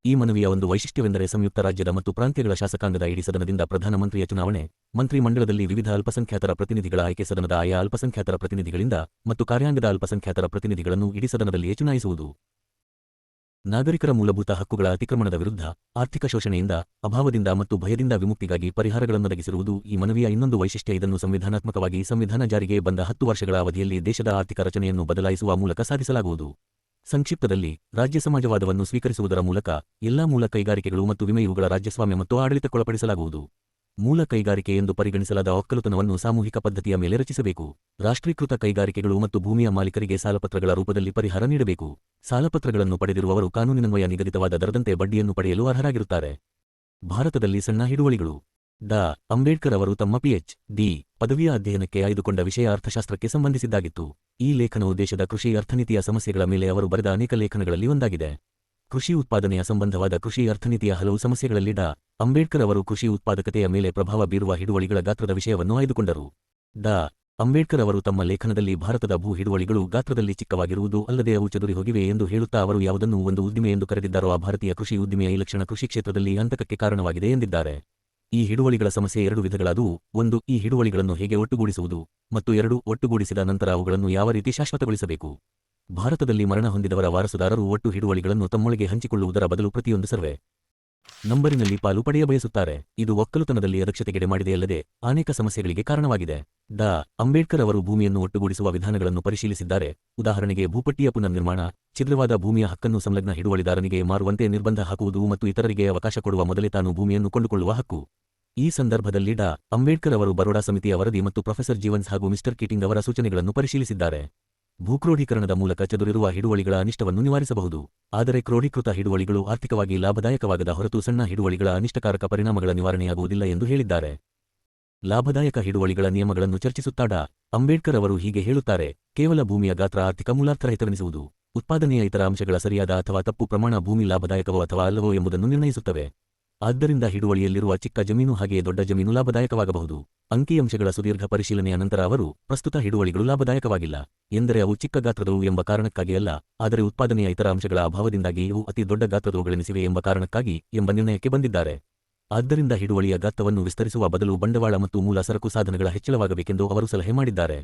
ಈ ಮನವಿಯ ಒಂದು ವೈಶಿಷ್ಟ್ಯವೆಂದರೆ ಸಂಯುಕ್ತ ರಾಜ್ಯದ ಮತ್ತು ಪ್ರಾಂತ್ಯಗಳ ಶಾಸಕಾಂಗದ ಇಡೀ ಸದನದಿಂದ ಪ್ರಧಾನಮಂತ್ರಿಯ ಚುನಾವಣೆ, ಮಂತ್ರಿಮಂಡಲದಲ್ಲಿ ವಿವಿಧ ಅಲ್ಪಸಂಖ್ಯಾತರ ಪ್ರತಿನಿಧಿಗಳ ಆಯ್ಕೆ ಸದನದ ಆಯಾ ಅಲ್ಪಸಂಖ್ಯಾತರ ಪ್ರತಿನಿಧಿಗಳಿಂದ ಮತ್ತು ಕಾರ್ಯಾಂಗದ ಅಲ್ಪಸಂಖ್ಯಾತರ ಪ್ರತಿನಿಧಿಗಳನ್ನು ಇಡೀ ಸದನದಲ್ಲಿಯೇ ಚುನಾಯಿಸುವುದು. ನಾಗರಿಕರ ಮೂಲಭೂತ ಹಕ್ಕುಗಳ ಅತಿಕ್ರಮಣದ ವಿರುದ್ಧ ಆರ್ಥಿಕ ಶೋಷಣೆಯಿಂದ, ಅಭಾವದಿಂದ ಮತ್ತು ಭಯದಿಂದ ವಿಮುಕ್ತಿಗಾಗಿ ಪರಿಹಾರಗಳನ್ನೊದಗಿಸಿರುವುದು ಈ ಮನವಿಯ ಇನ್ನೊಂದು ವೈಶಿಷ್ಟ್ಯ. ಇದನ್ನು ಸಂವಿಧಾನಾತ್ಮಕವಾಗಿ ಸಂವಿಧಾನ ಜಾರಿಗೆ ಬಂದ ಹತ್ತು ವರ್ಷಗಳ ಅವಧಿಯಲ್ಲಿ ದೇಶದ ಆರ್ಥಿಕ ರಚನೆಯನ್ನು ಬದಲಾಯಿಸುವ ಮೂಲಕ ಸಾಧಿಸಲಾಗುವುದು. ಸಂಕ್ಷಿಪ್ತದಲ್ಲಿ, ರಾಜ್ಯ ಸಮಾಜವಾದವನ್ನು ಸ್ವೀಕರಿಸುವುದರ ಮೂಲಕ ಎಲ್ಲಾ ಮೂಲ ಕೈಗಾರಿಕೆಗಳು ಮತ್ತು ವಿಮೆ ಇವುಗಳ ರಾಜ್ಯಸ್ವಾಮ್ಯ ಮತ್ತು ಆಡಳಿತಕ್ಕೊಳಪಡಿಸಲಾಗುವುದು. ಮೂಲ ಕೈಗಾರಿಕೆ ಎಂದು ಪರಿಗಣಿಸಲಾದ ಒಕ್ಕಲುತನವನ್ನು ಸಾಮೂಹಿಕ ಪದ್ಧತಿಯ ಮೇಲೆ ರಚಿಸಬೇಕು. ರಾಷ್ಟ್ರೀಕೃತ ಕೈಗಾರಿಕೆಗಳು ಮತ್ತು ಭೂಮಿಯ ಮಾಲೀಕರಿಗೆ ಸಾಲಪತ್ರಗಳ ರೂಪದಲ್ಲಿ ಪರಿಹಾರ ನೀಡಬೇಕು. ಸಾಲಪತ್ರಗಳನ್ನು ಪಡೆದಿರುವವರು ಕಾನೂನಿನನ್ವಯ ನಿಗದಿತವಾದ ದರದಂತೆ ಬಡ್ಡಿಯನ್ನು ಪಡೆಯಲು ಅರ್ಹರಾಗಿರುತ್ತಾರೆ. ಭಾರತದಲ್ಲಿ ಸಣ್ಣ ಹಿಡುವಳಿಗಳು. ಡಾ. ಅಂಬೇಡ್ಕರ್ ಅವರು ತಮ್ಮ ಪಿಎಚ್ ಡಿ ಪದವಿಯ ಅಧ್ಯಯನಕ್ಕೆ ಆಯ್ದುಕೊಂಡ ವಿಷಯ ಅರ್ಥಶಾಸ್ತ್ರಕ್ಕೆ ಸಂಬಂಧಿಸಿದ್ದಾಗಿತ್ತು. ಈ ಲೇಖನವು ದೇಶದ ಕೃಷಿ ಅರ್ಥನೀತಿಯ ಸಮಸ್ಯೆಗಳ ಮೇಲೆ ಅವರು ಬರೆದ ಅನೇಕ ಲೇಖನಗಳಲ್ಲಿ ಒಂದಾಗಿದೆ. ಕೃಷಿ ಉತ್ಪಾದನೆಯ ಸಂಬಂಧವಾದ ಕೃಷಿ ಅರ್ಥನೀತಿಯ ಹಲವು ಸಮಸ್ಯೆಗಳಲ್ಲಿ ಡಾ. ಅಂಬೇಡ್ಕರ್ ಅವರು ಕೃಷಿ ಉತ್ಪಾದಕತೆಯ ಮೇಲೆ ಪ್ರಭಾವ ಬೀರುವ ಹಿಡುವಳಿಗಳ ಗಾತ್ರದ ವಿಷಯವನ್ನು ಆಯ್ದುಕೊಂಡರು. ಡಾ. ಅಂಬೇಡ್ಕರ್ ಅವರು ತಮ್ಮ ಲೇಖನದಲ್ಲಿ ಭಾರತದ ಭೂ ಹಿಡುವಳಿಗಳು ಗಾತ್ರದಲ್ಲಿ ಚಿಕ್ಕವಾಗಿರುವುದು ಅಲ್ಲದೆ ಅವು ಚದುರಿ ಹೋಗಿವೆ ಎಂದು ಹೇಳುತ್ತಾ ಅವರು ಯಾವುದನ್ನು ಒಂದು ಉದ್ದಿಮೆ ಎಂದು ಕರೆದಿದ್ದಾರೋ ಆ ಭಾರತೀಯ ಕೃಷಿ ಉದ್ದಿಮೆಯ ಈ ಲಕ್ಷಣ ಕೃಷಿ ಕ್ಷೇತ್ರದಲ್ಲಿ ಹಂತಕಕ್ಕೆ ಕಾರಣವಾಗಿದೆ ಎಂದಿದ್ದಾರೆ. ಈ ಹಿಡುವಳಿಗಳ ಸಮಸ್ಯೆ ಎರಡು ವಿಧಗಳಾದವು. ಒಂದು, ಈ ಹಿಡುವಳಿಗಳನ್ನು ಹೇಗೆ ಒಟ್ಟುಗೂಡಿಸುವುದು ಮತ್ತು ಎರಡು, ಒಟ್ಟುಗೂಡಿಸಿದ ನಂತರ ಅವುಗಳನ್ನು ಯಾವ ರೀತಿ ಶಾಶ್ವತಗೊಳಿಸಬೇಕು? ಭಾರತದಲ್ಲಿ ಮರಣ ಹೊಂದಿದವರ ವಾರಸುದಾರರು ಒಟ್ಟು ಹಿಡುವಳಿಗಳನ್ನು ತಮ್ಮೊಳಗೆ ಹಂಚಿಕೊಳ್ಳುವುದರ ಬದಲು ಪ್ರತಿಯೊಂದು ಸರ್ವೆ. ನಂಬರಿನಲ್ಲಿ ಪಾಲು ಪಡೆಯಬಯಸುತ್ತಾರೆ ಇದು ಒಕ್ಕಲುತನದಲ್ಲಿ ಅದಕ್ಷತೆಗೆಡೆ ಮಾಡಿದೆಯಲ್ಲದೆ ಅನೇಕ ಸಮಸ್ಯೆಗಳಿಗೆ ಕಾರಣವಾಗಿದೆ. ಡಾ. ಅಂಬೇಡ್ಕರ್ ಅವರು ಭೂಮಿಯನ್ನು ಒಟ್ಟುಗೂಡಿಸುವ ವಿಧಾನಗಳನ್ನು ಪರಿಶೀಲಿಸಿದ್ದಾರೆ. ಉದಾಹರಣೆಗೆ ಭೂಪಟ್ಟಿಯ ಪುನರ್ನಿರ್ಮಾಣ, ಛಿದ್ರವಾದ ಭೂಮಿಯ ಹಕ್ಕನ್ನು ಸಂಲಗ್ನ ಹಿಡುವಳಿದಾರನಿಗೆ ಮಾರುವಂತೆ ನಿರ್ಬಂಧ ಹಾಕುವುದು ಮತ್ತು ಇತರರಿಗೆ ಅವಕಾಶ ಕೊಡುವ ಮೊದಲೇ ತಾನು ಭೂಮಿಯನ್ನು ಕೊಂಡುಕೊಳ್ಳುವ ಹಕ್ಕು. ಈ ಸಂದರ್ಭದಲ್ಲಿ ಡಾ. ಅಂಬೇಡ್ಕರ್ ಅವರು ಬರೋಡಾ ಸಮಿತಿಯ ವರದಿ ಮತ್ತು ಪ್ರೊಫೆಸರ್ ಜೀವನ್ಸ್ ಹಾಗೂ ಮಿಸ್ಟರ್ ಕೀಟಿಂಗ್ ಅವರ ಸೂಚನೆಗಳನ್ನು ಪರಿಶೀಲಿಸಿದ್ದಾರೆ. ಭೂಕ್ರೋಢೀಕರಣದ ಮೂಲಕ ಚದುರಿರುವ ಹಿಡುವಳಿಗಳ ಅನಿಷ್ಟವನ್ನು ನಿವಾರಿಸಬಹುದು. ಆದರೆ ಕ್ರೋಢೀಕೃತ ಹಿಡುವಳಿಗಳು ಆರ್ಥಿಕವಾಗಿ ಲಾಭದಾಯಕವಾಗದ ಹೊರತು ಸಣ್ಣ ಹಿಡುವಳಿಗಳ ಅನಿಷ್ಟಕಾರಕ ಪರಿಣಾಮಗಳ ನಿವಾರಣೆಯಾಗುವುದಿಲ್ಲ ಎಂದು ಹೇಳಿದ್ದಾರೆ. ಲಾಭದಾಯಕ ಹಿಡುವಳಿಗಳ ನಿಯಮಗಳನ್ನು ಚರ್ಚಿಸುತ್ತಾ ಡಾ. ಅಂಬೇಡ್ಕರ್ ಅವರು ಹೀಗೆ ಹೇಳುತ್ತಾರೆ, ಕೇವಲ ಭೂಮಿಯ ಗಾತ್ರ ಆರ್ಥಿಕ ಮೂಲಾರ್ಥರಹಿತವೆನಿಸುವುದು ಉತ್ಪಾದನೆಯ ಇತರ ಅಂಶಗಳ ಸರಿಯಾದ ಅಥವಾ ತಪ್ಪು ಪ್ರಮಾಣ ಭೂಮಿ ಲಾಭದಾಯಕವೋ ಅಥವಾ ಅಲ್ಲವೋ ಎಂಬುದನ್ನು ನಿರ್ಣಯಿಸುತ್ತವೆ. ಆದ್ದರಿಂದ ಹಿಡುವಳಿಯಲ್ಲಿರುವ ಚಿಕ್ಕ ಜಮೀನು ಹಾಗೆಯೇ ದೊಡ್ಡ ಜಮೀನು ಲಾಭದಾಯಕವಾಗಬಹುದು. ಅಂಕಿಅಂಶಗಳ ಸುದೀರ್ಘ ಪರಿಶೀಲನೆಯ ನಂತರ ಅವರು, ಪ್ರಸ್ತುತ ಹಿಡುವಳಿಗಳು ಲಾಭದಾಯಕವಾಗಿಲ್ಲ, ಎಂದರೆ ಅವು ಚಿಕ್ಕ ಗಾತ್ರದವು ಎಂಬ ಕಾರಣಕ್ಕಾಗಿ ಅಲ್ಲ, ಆದರೆ ಉತ್ಪಾದನೆಯ ಇತರ ಅಂಶಗಳ ಅಭಾವದಿಂದಾಗಿ ಇವು ಅತಿ ದೊಡ್ಡ ಗಾತ್ರದವುಗಳೆನಿಸಿವೆ ಎಂಬ ಕಾರಣಕ್ಕಾಗಿ ಎಂಬ ನಿರ್ಣಯಕ್ಕೆ ಬಂದಿದ್ದಾರೆ. ಆದ್ದರಿಂದ ಹಿಡುವಳಿಯ ಗಾತ್ರವನ್ನು ವಿಸ್ತರಿಸುವ ಬದಲು ಬಂಡವಾಳ ಮತ್ತು ಮೂಲ ಸರಕು ಸಾಧನಗಳ ಹೆಚ್ಚಳವಾಗಬೇಕೆಂದು ಅವರು ಸಲಹೆ ಮಾಡಿದ್ದಾರೆ.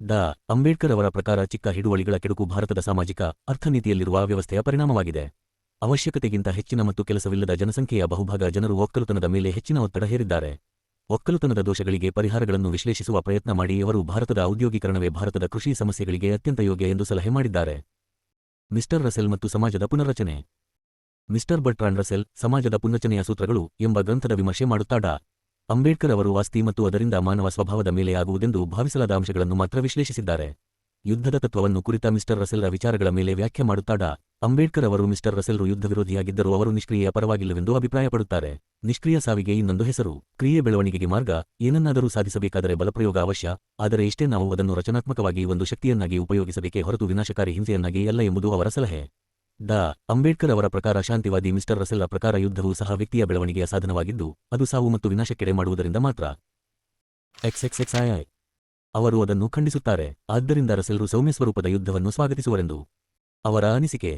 ಡಾ. ಅಂಬೇಡ್ಕರ್ ಅವರ ಪ್ರಕಾರ ಚಿಕ್ಕ ಹಿಡುವಳಿಗಳ ಕೆಡುಕು ಭಾರತದ ಸಾಮಾಜಿಕ ಅರ್ಥನೀತಿಯಲ್ಲಿರುವ ವ್ಯವಸ್ಥೆಯ ಪರಿಣಾಮವಾಗಿದೆ. ಅವಶ್ಯಕತೆಗಿಂತ ಹೆಚ್ಚಿನ ಮತ್ತು ಕೆಲಸವಿಲ್ಲದ ಜನಸಂಖ್ಯೆಯ ಬಹುಭಾಗ ಜನರು ಒಕ್ಕಲುತನದ ಮೇಲೆ ಹೆಚ್ಚಿನ ಒತ್ತಡ ಹೇರಿದ್ದಾರೆ. ಒಕ್ಕಲುತನದ ದೋಷಗಳಿಗೆ ಪರಿಹಾರಗಳನ್ನು ವಿಶ್ಲೇಷಿಸುವ ಪ್ರಯತ್ನ ಮಾಡಿ ಅವರು ಭಾರತದ ಔದ್ಯೋಗೀಕರಣವೇ ಭಾರತದ ಕೃಷಿ ಸಮಸ್ಯೆಗಳಿಗೆ ಅತ್ಯಂತ ಯೋಗ್ಯ ಎಂದು ಸಲಹೆ ಮಾಡಿದ್ದಾರೆ. ಮಿಸ್ಟರ್ ರಸೆಲ್ ಮತ್ತು ಸಮಾಜದ ಪುನರ್ರಚನೆ. ಮಿಸ್ಟರ್ ಬಟ್ರಾನ್ ರಸೆಲ್, ಸಮಾಜದ ಪುನರ್ರಚನೆಯ ಸೂತ್ರಗಳು ಎಂಬ ಗ್ರಂಥದ ವಿಮರ್ಶೆ ಮಾಡುತ್ತಾ ಅಂಬೇಡ್ಕರ್ ಅವರು ಆಸ್ತಿ ಮತ್ತು ಅದರಿಂದ ಮಾನವ ಸ್ವಭಾವದ ಮೇಲೆ ಆಗುವುದೆಂದು ಭಾವಿಸಲಾದ ಅಂಶಗಳನ್ನು ಮಾತ್ರ ವಿಶ್ಲೇಷಿಸಿದ್ದಾರೆ. ಯುದ್ಧದ ತತ್ವವನ್ನು ಕುರಿತ ಮಿಸ್ಟರ್ ರಸೆಲ್ರ ವಿಚಾರಗಳ ಮೇಲೆ ವ್ಯಾಖ್ಯೆ ಮಾಡುತ್ತಾ ಅಂಬೇಡ್ಕರ್ ಅವರು ಮಿಸ್ಟರ್ ರಸೆಲ್ರು ಯುದ್ಧ ವಿರೋಧಿಯಾಗಿದ್ದರೂ ಅವರು ನಿಷ್ಕ್ರಿಯೆಯ ಪರವಾಗಿಲ್ಲವೆಂದು ಅಭಿಪ್ರಾಯಪಡುತ್ತಾರೆ. ನಿಷ್ಕ್ರಿಯ ಸಾವಿಗೆ ಇನ್ನೊಂದು ಹೆಸರು, ಕ್ರಿಯೆ ಬೆಳವಣಿಗೆಗೆ ಮಾರ್ಗ, ಏನನ್ನಾದರೂ ಸಾಧಿಸಬೇಕಾದರೆ ಬಲಪ್ರಯೋಗ ಅವಶ್ಯ, ಆದರೆ ಇಷ್ಟೇ ನಾವು ಅದನ್ನು ರಚನಾತ್ಮಕವಾಗಿ ಒಂದು ಶಕ್ತಿಯನ್ನಾಗಿ ಉಪಯೋಗಿಸಬೇಕೆ ಹೊರತು ವಿನಾಶಕಾರಿ ಹಿಂಸೆಯನ್ನಾಗಿ ಅಲ್ಲ ಎಂಬುದು ಅವರ ಸಲಹೆ. ಡಾ. ಅಂಬೇಡ್ಕರ್ ಅವರ ಪ್ರಕಾರ ಶಾಂತಿವಾದಿ ಮಿಸ್ಟರ್ ರಸೆಲ್ರ ಪ್ರಕಾರ ಯುದ್ಧವು ಸಹ ವ್ಯಕ್ತಿಯ ಬೆಳವಣಿಗೆಯ ಸಾಧನವಾಗಿದ್ದು, ಅದು ಸಾವು ಮತ್ತು ವಿನಾಶಕ್ಕೆಡೆ ಮಾಡುವುದರಿಂದ ಮಾತ್ರ. ಎಕ್ಸ್ಎಕ್ಸ್ಎಕ್ಸ್ಐ ಅವರು ಅದನ್ನು ಖಂಡಿಸುತ್ತಾರೆ, ಆದ್ದರಿಂದ ರಸೆಲ್ರು ಸೌಮ್ಯ ಸ್ವರೂಪದ ಯುದ್ಧವನ್ನು ಸ್ವಾಗತಿಸುವರೆಂದು. ಅವರ ಅನಿಸಿಕೆ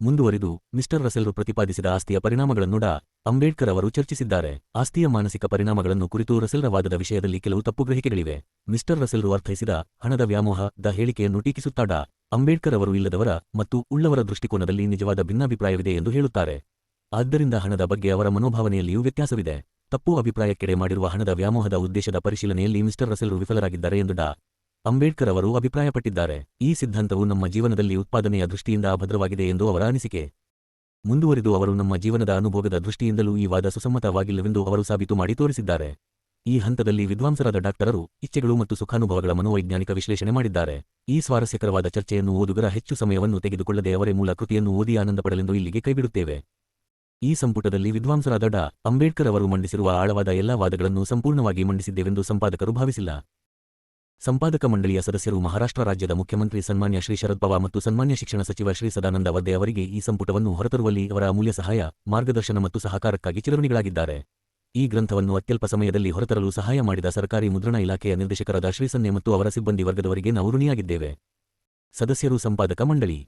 ಮುಂದುವರಿದು ಮಿಸ್ಟರ್ ರಸೆಲ್ರು ಪ್ರತಿಪಾದಿಸಿದ ಆಸ್ತಿಯ ಪರಿಣಾಮಗಳನ್ನು ಡಾ. ಅಂಬೇಡ್ಕರ್ ಅವರು ಚರ್ಚಿಸಿದ್ದಾರೆ. ಆಸ್ತಿಯ ಮಾನಸಿಕ ಪರಿಣಾಮಗಳನ್ನು ಕುರಿತು ರಸೆಲ್ರ ವಾದದ ವಿಷಯದಲ್ಲಿ ಕೆಲವು ತಪ್ಪು ಗ್ರಹಿಕೆಗಳಿವೆ. ಮಿಸ್ಟರ್ ರಸೆಲ್ರು ಅರ್ಥೈಸಿದ ಹಣದ ವ್ಯಾಮೋಹದ ಹೇಳಿಕೆಯನ್ನು ಟೀಕಿಸುತ್ತಾ ಡಾ. ಅಂಬೇಡ್ಕರ್ ಅವರು ಇಲ್ಲದವರ ಮತ್ತು ಉಳ್ಳವರ ದೃಷ್ಟಿಕೋನದಲ್ಲಿ ನಿಜವಾದ ಭಿನ್ನಾಭಿಪ್ರಾಯವಿದೆ ಎಂದು ಹೇಳುತ್ತಾರೆ. ಆದ್ದರಿಂದ ಹಣದ ಬಗ್ಗೆ ಅವರ ಮನೋಭಾವನೆಯಲ್ಲಿಯೂ ವ್ಯತ್ಯಾಸವಿದೆ. ತಪ್ಪು ಅಭಿಪ್ರಾಯಕ್ಕೆಡೆ ಮಾಡಿರುವ ಹಣದ ವ್ಯಾಮೋಹದ ಉದ್ದೇಶದ ಪರಿಶೀಲನೆಯಲ್ಲಿ ಮಿಸ್ಟರ್ ರಸೆಲ್ರು ವಿಫಲರಾಗಿದ್ದಾರೆ ಎಂದು ಡಾ. ಅಂಬೇಡ್ಕರ್ ಅವರು ಅಭಿಪ್ರಾಯಪಟ್ಟಿದ್ದಾರೆ. ಈ ಸಿದ್ಧಾಂತವು ನಮ್ಮ ಜೀವನದಲ್ಲಿ ಉತ್ಪಾದನೆಯ ದೃಷ್ಟಿಯಿಂದ ಅಭದ್ರವಾಗಿದೆ ಎಂದು ಅವರ ಅನಿಸಿಕೆ. ಮುಂದುವರಿದು ಅವರು ನಮ್ಮ ಜೀವನದ ಅನುಭವದ ದೃಷ್ಟಿಯಿಂದಲೂ ಈ ವಾದ ಸುಸಮ್ಮತವಾಗಿಲ್ಲವೆಂದು ಅವರು ಸಾಬೀತು ಮಾಡಿ ತೋರಿಸಿದ್ದಾರೆ. ಈ ಹಂತದಲ್ಲಿ ವಿದ್ವಾಂಸರಾದ ಡಾಕ್ಟರರು ಇಚ್ಛೆಗಳು ಮತ್ತು ಸುಖಾನುಭವಗಳ ಮನೋವೈಜ್ಞಾನಿಕ ವಿಶ್ಲೇಷಣೆ ಮಾಡಿದ್ದಾರೆ. ಈ ಸ್ವಾರಸ್ಯಕರವಾದ ಚರ್ಚೆಯನ್ನು ಓದುಗರ ಹೆಚ್ಚು ಸಮಯವನ್ನು ತೆಗೆದುಕೊಳ್ಳದೆ ಅವರೇ ಮೂಲ ಕೃತಿಯನ್ನು ಓದಿ ಆನಂದಪಡಲೆಂದು ಇಲ್ಲಿಗೆ ಕೈಬಿಡುತ್ತೇವೆ. ಈ ಸಂಪುಟದಲ್ಲಿ ವಿದ್ವಾಂಸರಾದ ಡಾ ಅಂಬೇಡ್ಕರ್ ಅವರು ಮಂಡಿಸಿರುವ ಆಳವಾದ ಎಲ್ಲಾ ವಾದಗಳನ್ನು ಸಂಪೂರ್ಣವಾಗಿ ಮಂಡಿಸಿದ್ದೇವೆಂದು ಸಂಪಾದಕರು ಭಾವಿಸಿಲ್ಲ. ಸಂಪಾದಕ ಮಂಡಳಿಯ ಸದಸ್ಯರು ಮಹಾರಾಷ್ಟ್ರ ರಾಜ್ಯದ ಮುಖ್ಯಮಂತ್ರಿ ಸನ್ಮಾನ್ಯ ಶ್ರೀ ಶರದ್ ಪವಾರ್ ಮತ್ತು ಸನ್ಮಾನ್ಯ ಶಿಕ್ಷಣ ಸಚಿವ ಶ್ರೀ ಸದಾನಂದ ವದ್ದೆ ಅವರಿಗೆ ಈ ಸಂಪುಟವನ್ನು ಹೊರತರುವಲ್ಲಿ ಅವರ ಅಮೂಲ್ಯ ಸಹಾಯ, ಮಾರ್ಗದರ್ಶನ ಮತ್ತು ಸಹಕಾರಕ್ಕಾಗಿ ಚಿರಋಣಿಗಳಾಗಿದ್ದಾರೆ. ಈ ಗ್ರಂಥವನ್ನು ಅತ್ಯಲ್ಪ ಸಮಯದಲ್ಲಿ ಹೊರತರಲು ಸಹಾಯ ಮಾಡಿದ ಸರ್ಕಾರಿ ಮುದ್ರಣ ಇಲಾಖೆಯ ನಿರ್ದೇಶಕರಾದ ಶ್ರೀಸನ್ನೆ ಮತ್ತು ಅವರ ಸಿಬ್ಬಂದಿ ವರ್ಗದವರಿಗೆ ನಾವು ಋಣಿಯಾಗಿದ್ದೇವೆ. ಸದಸ್ಯರು ಸಂಪಾದಕ ಮಂಡಳಿ.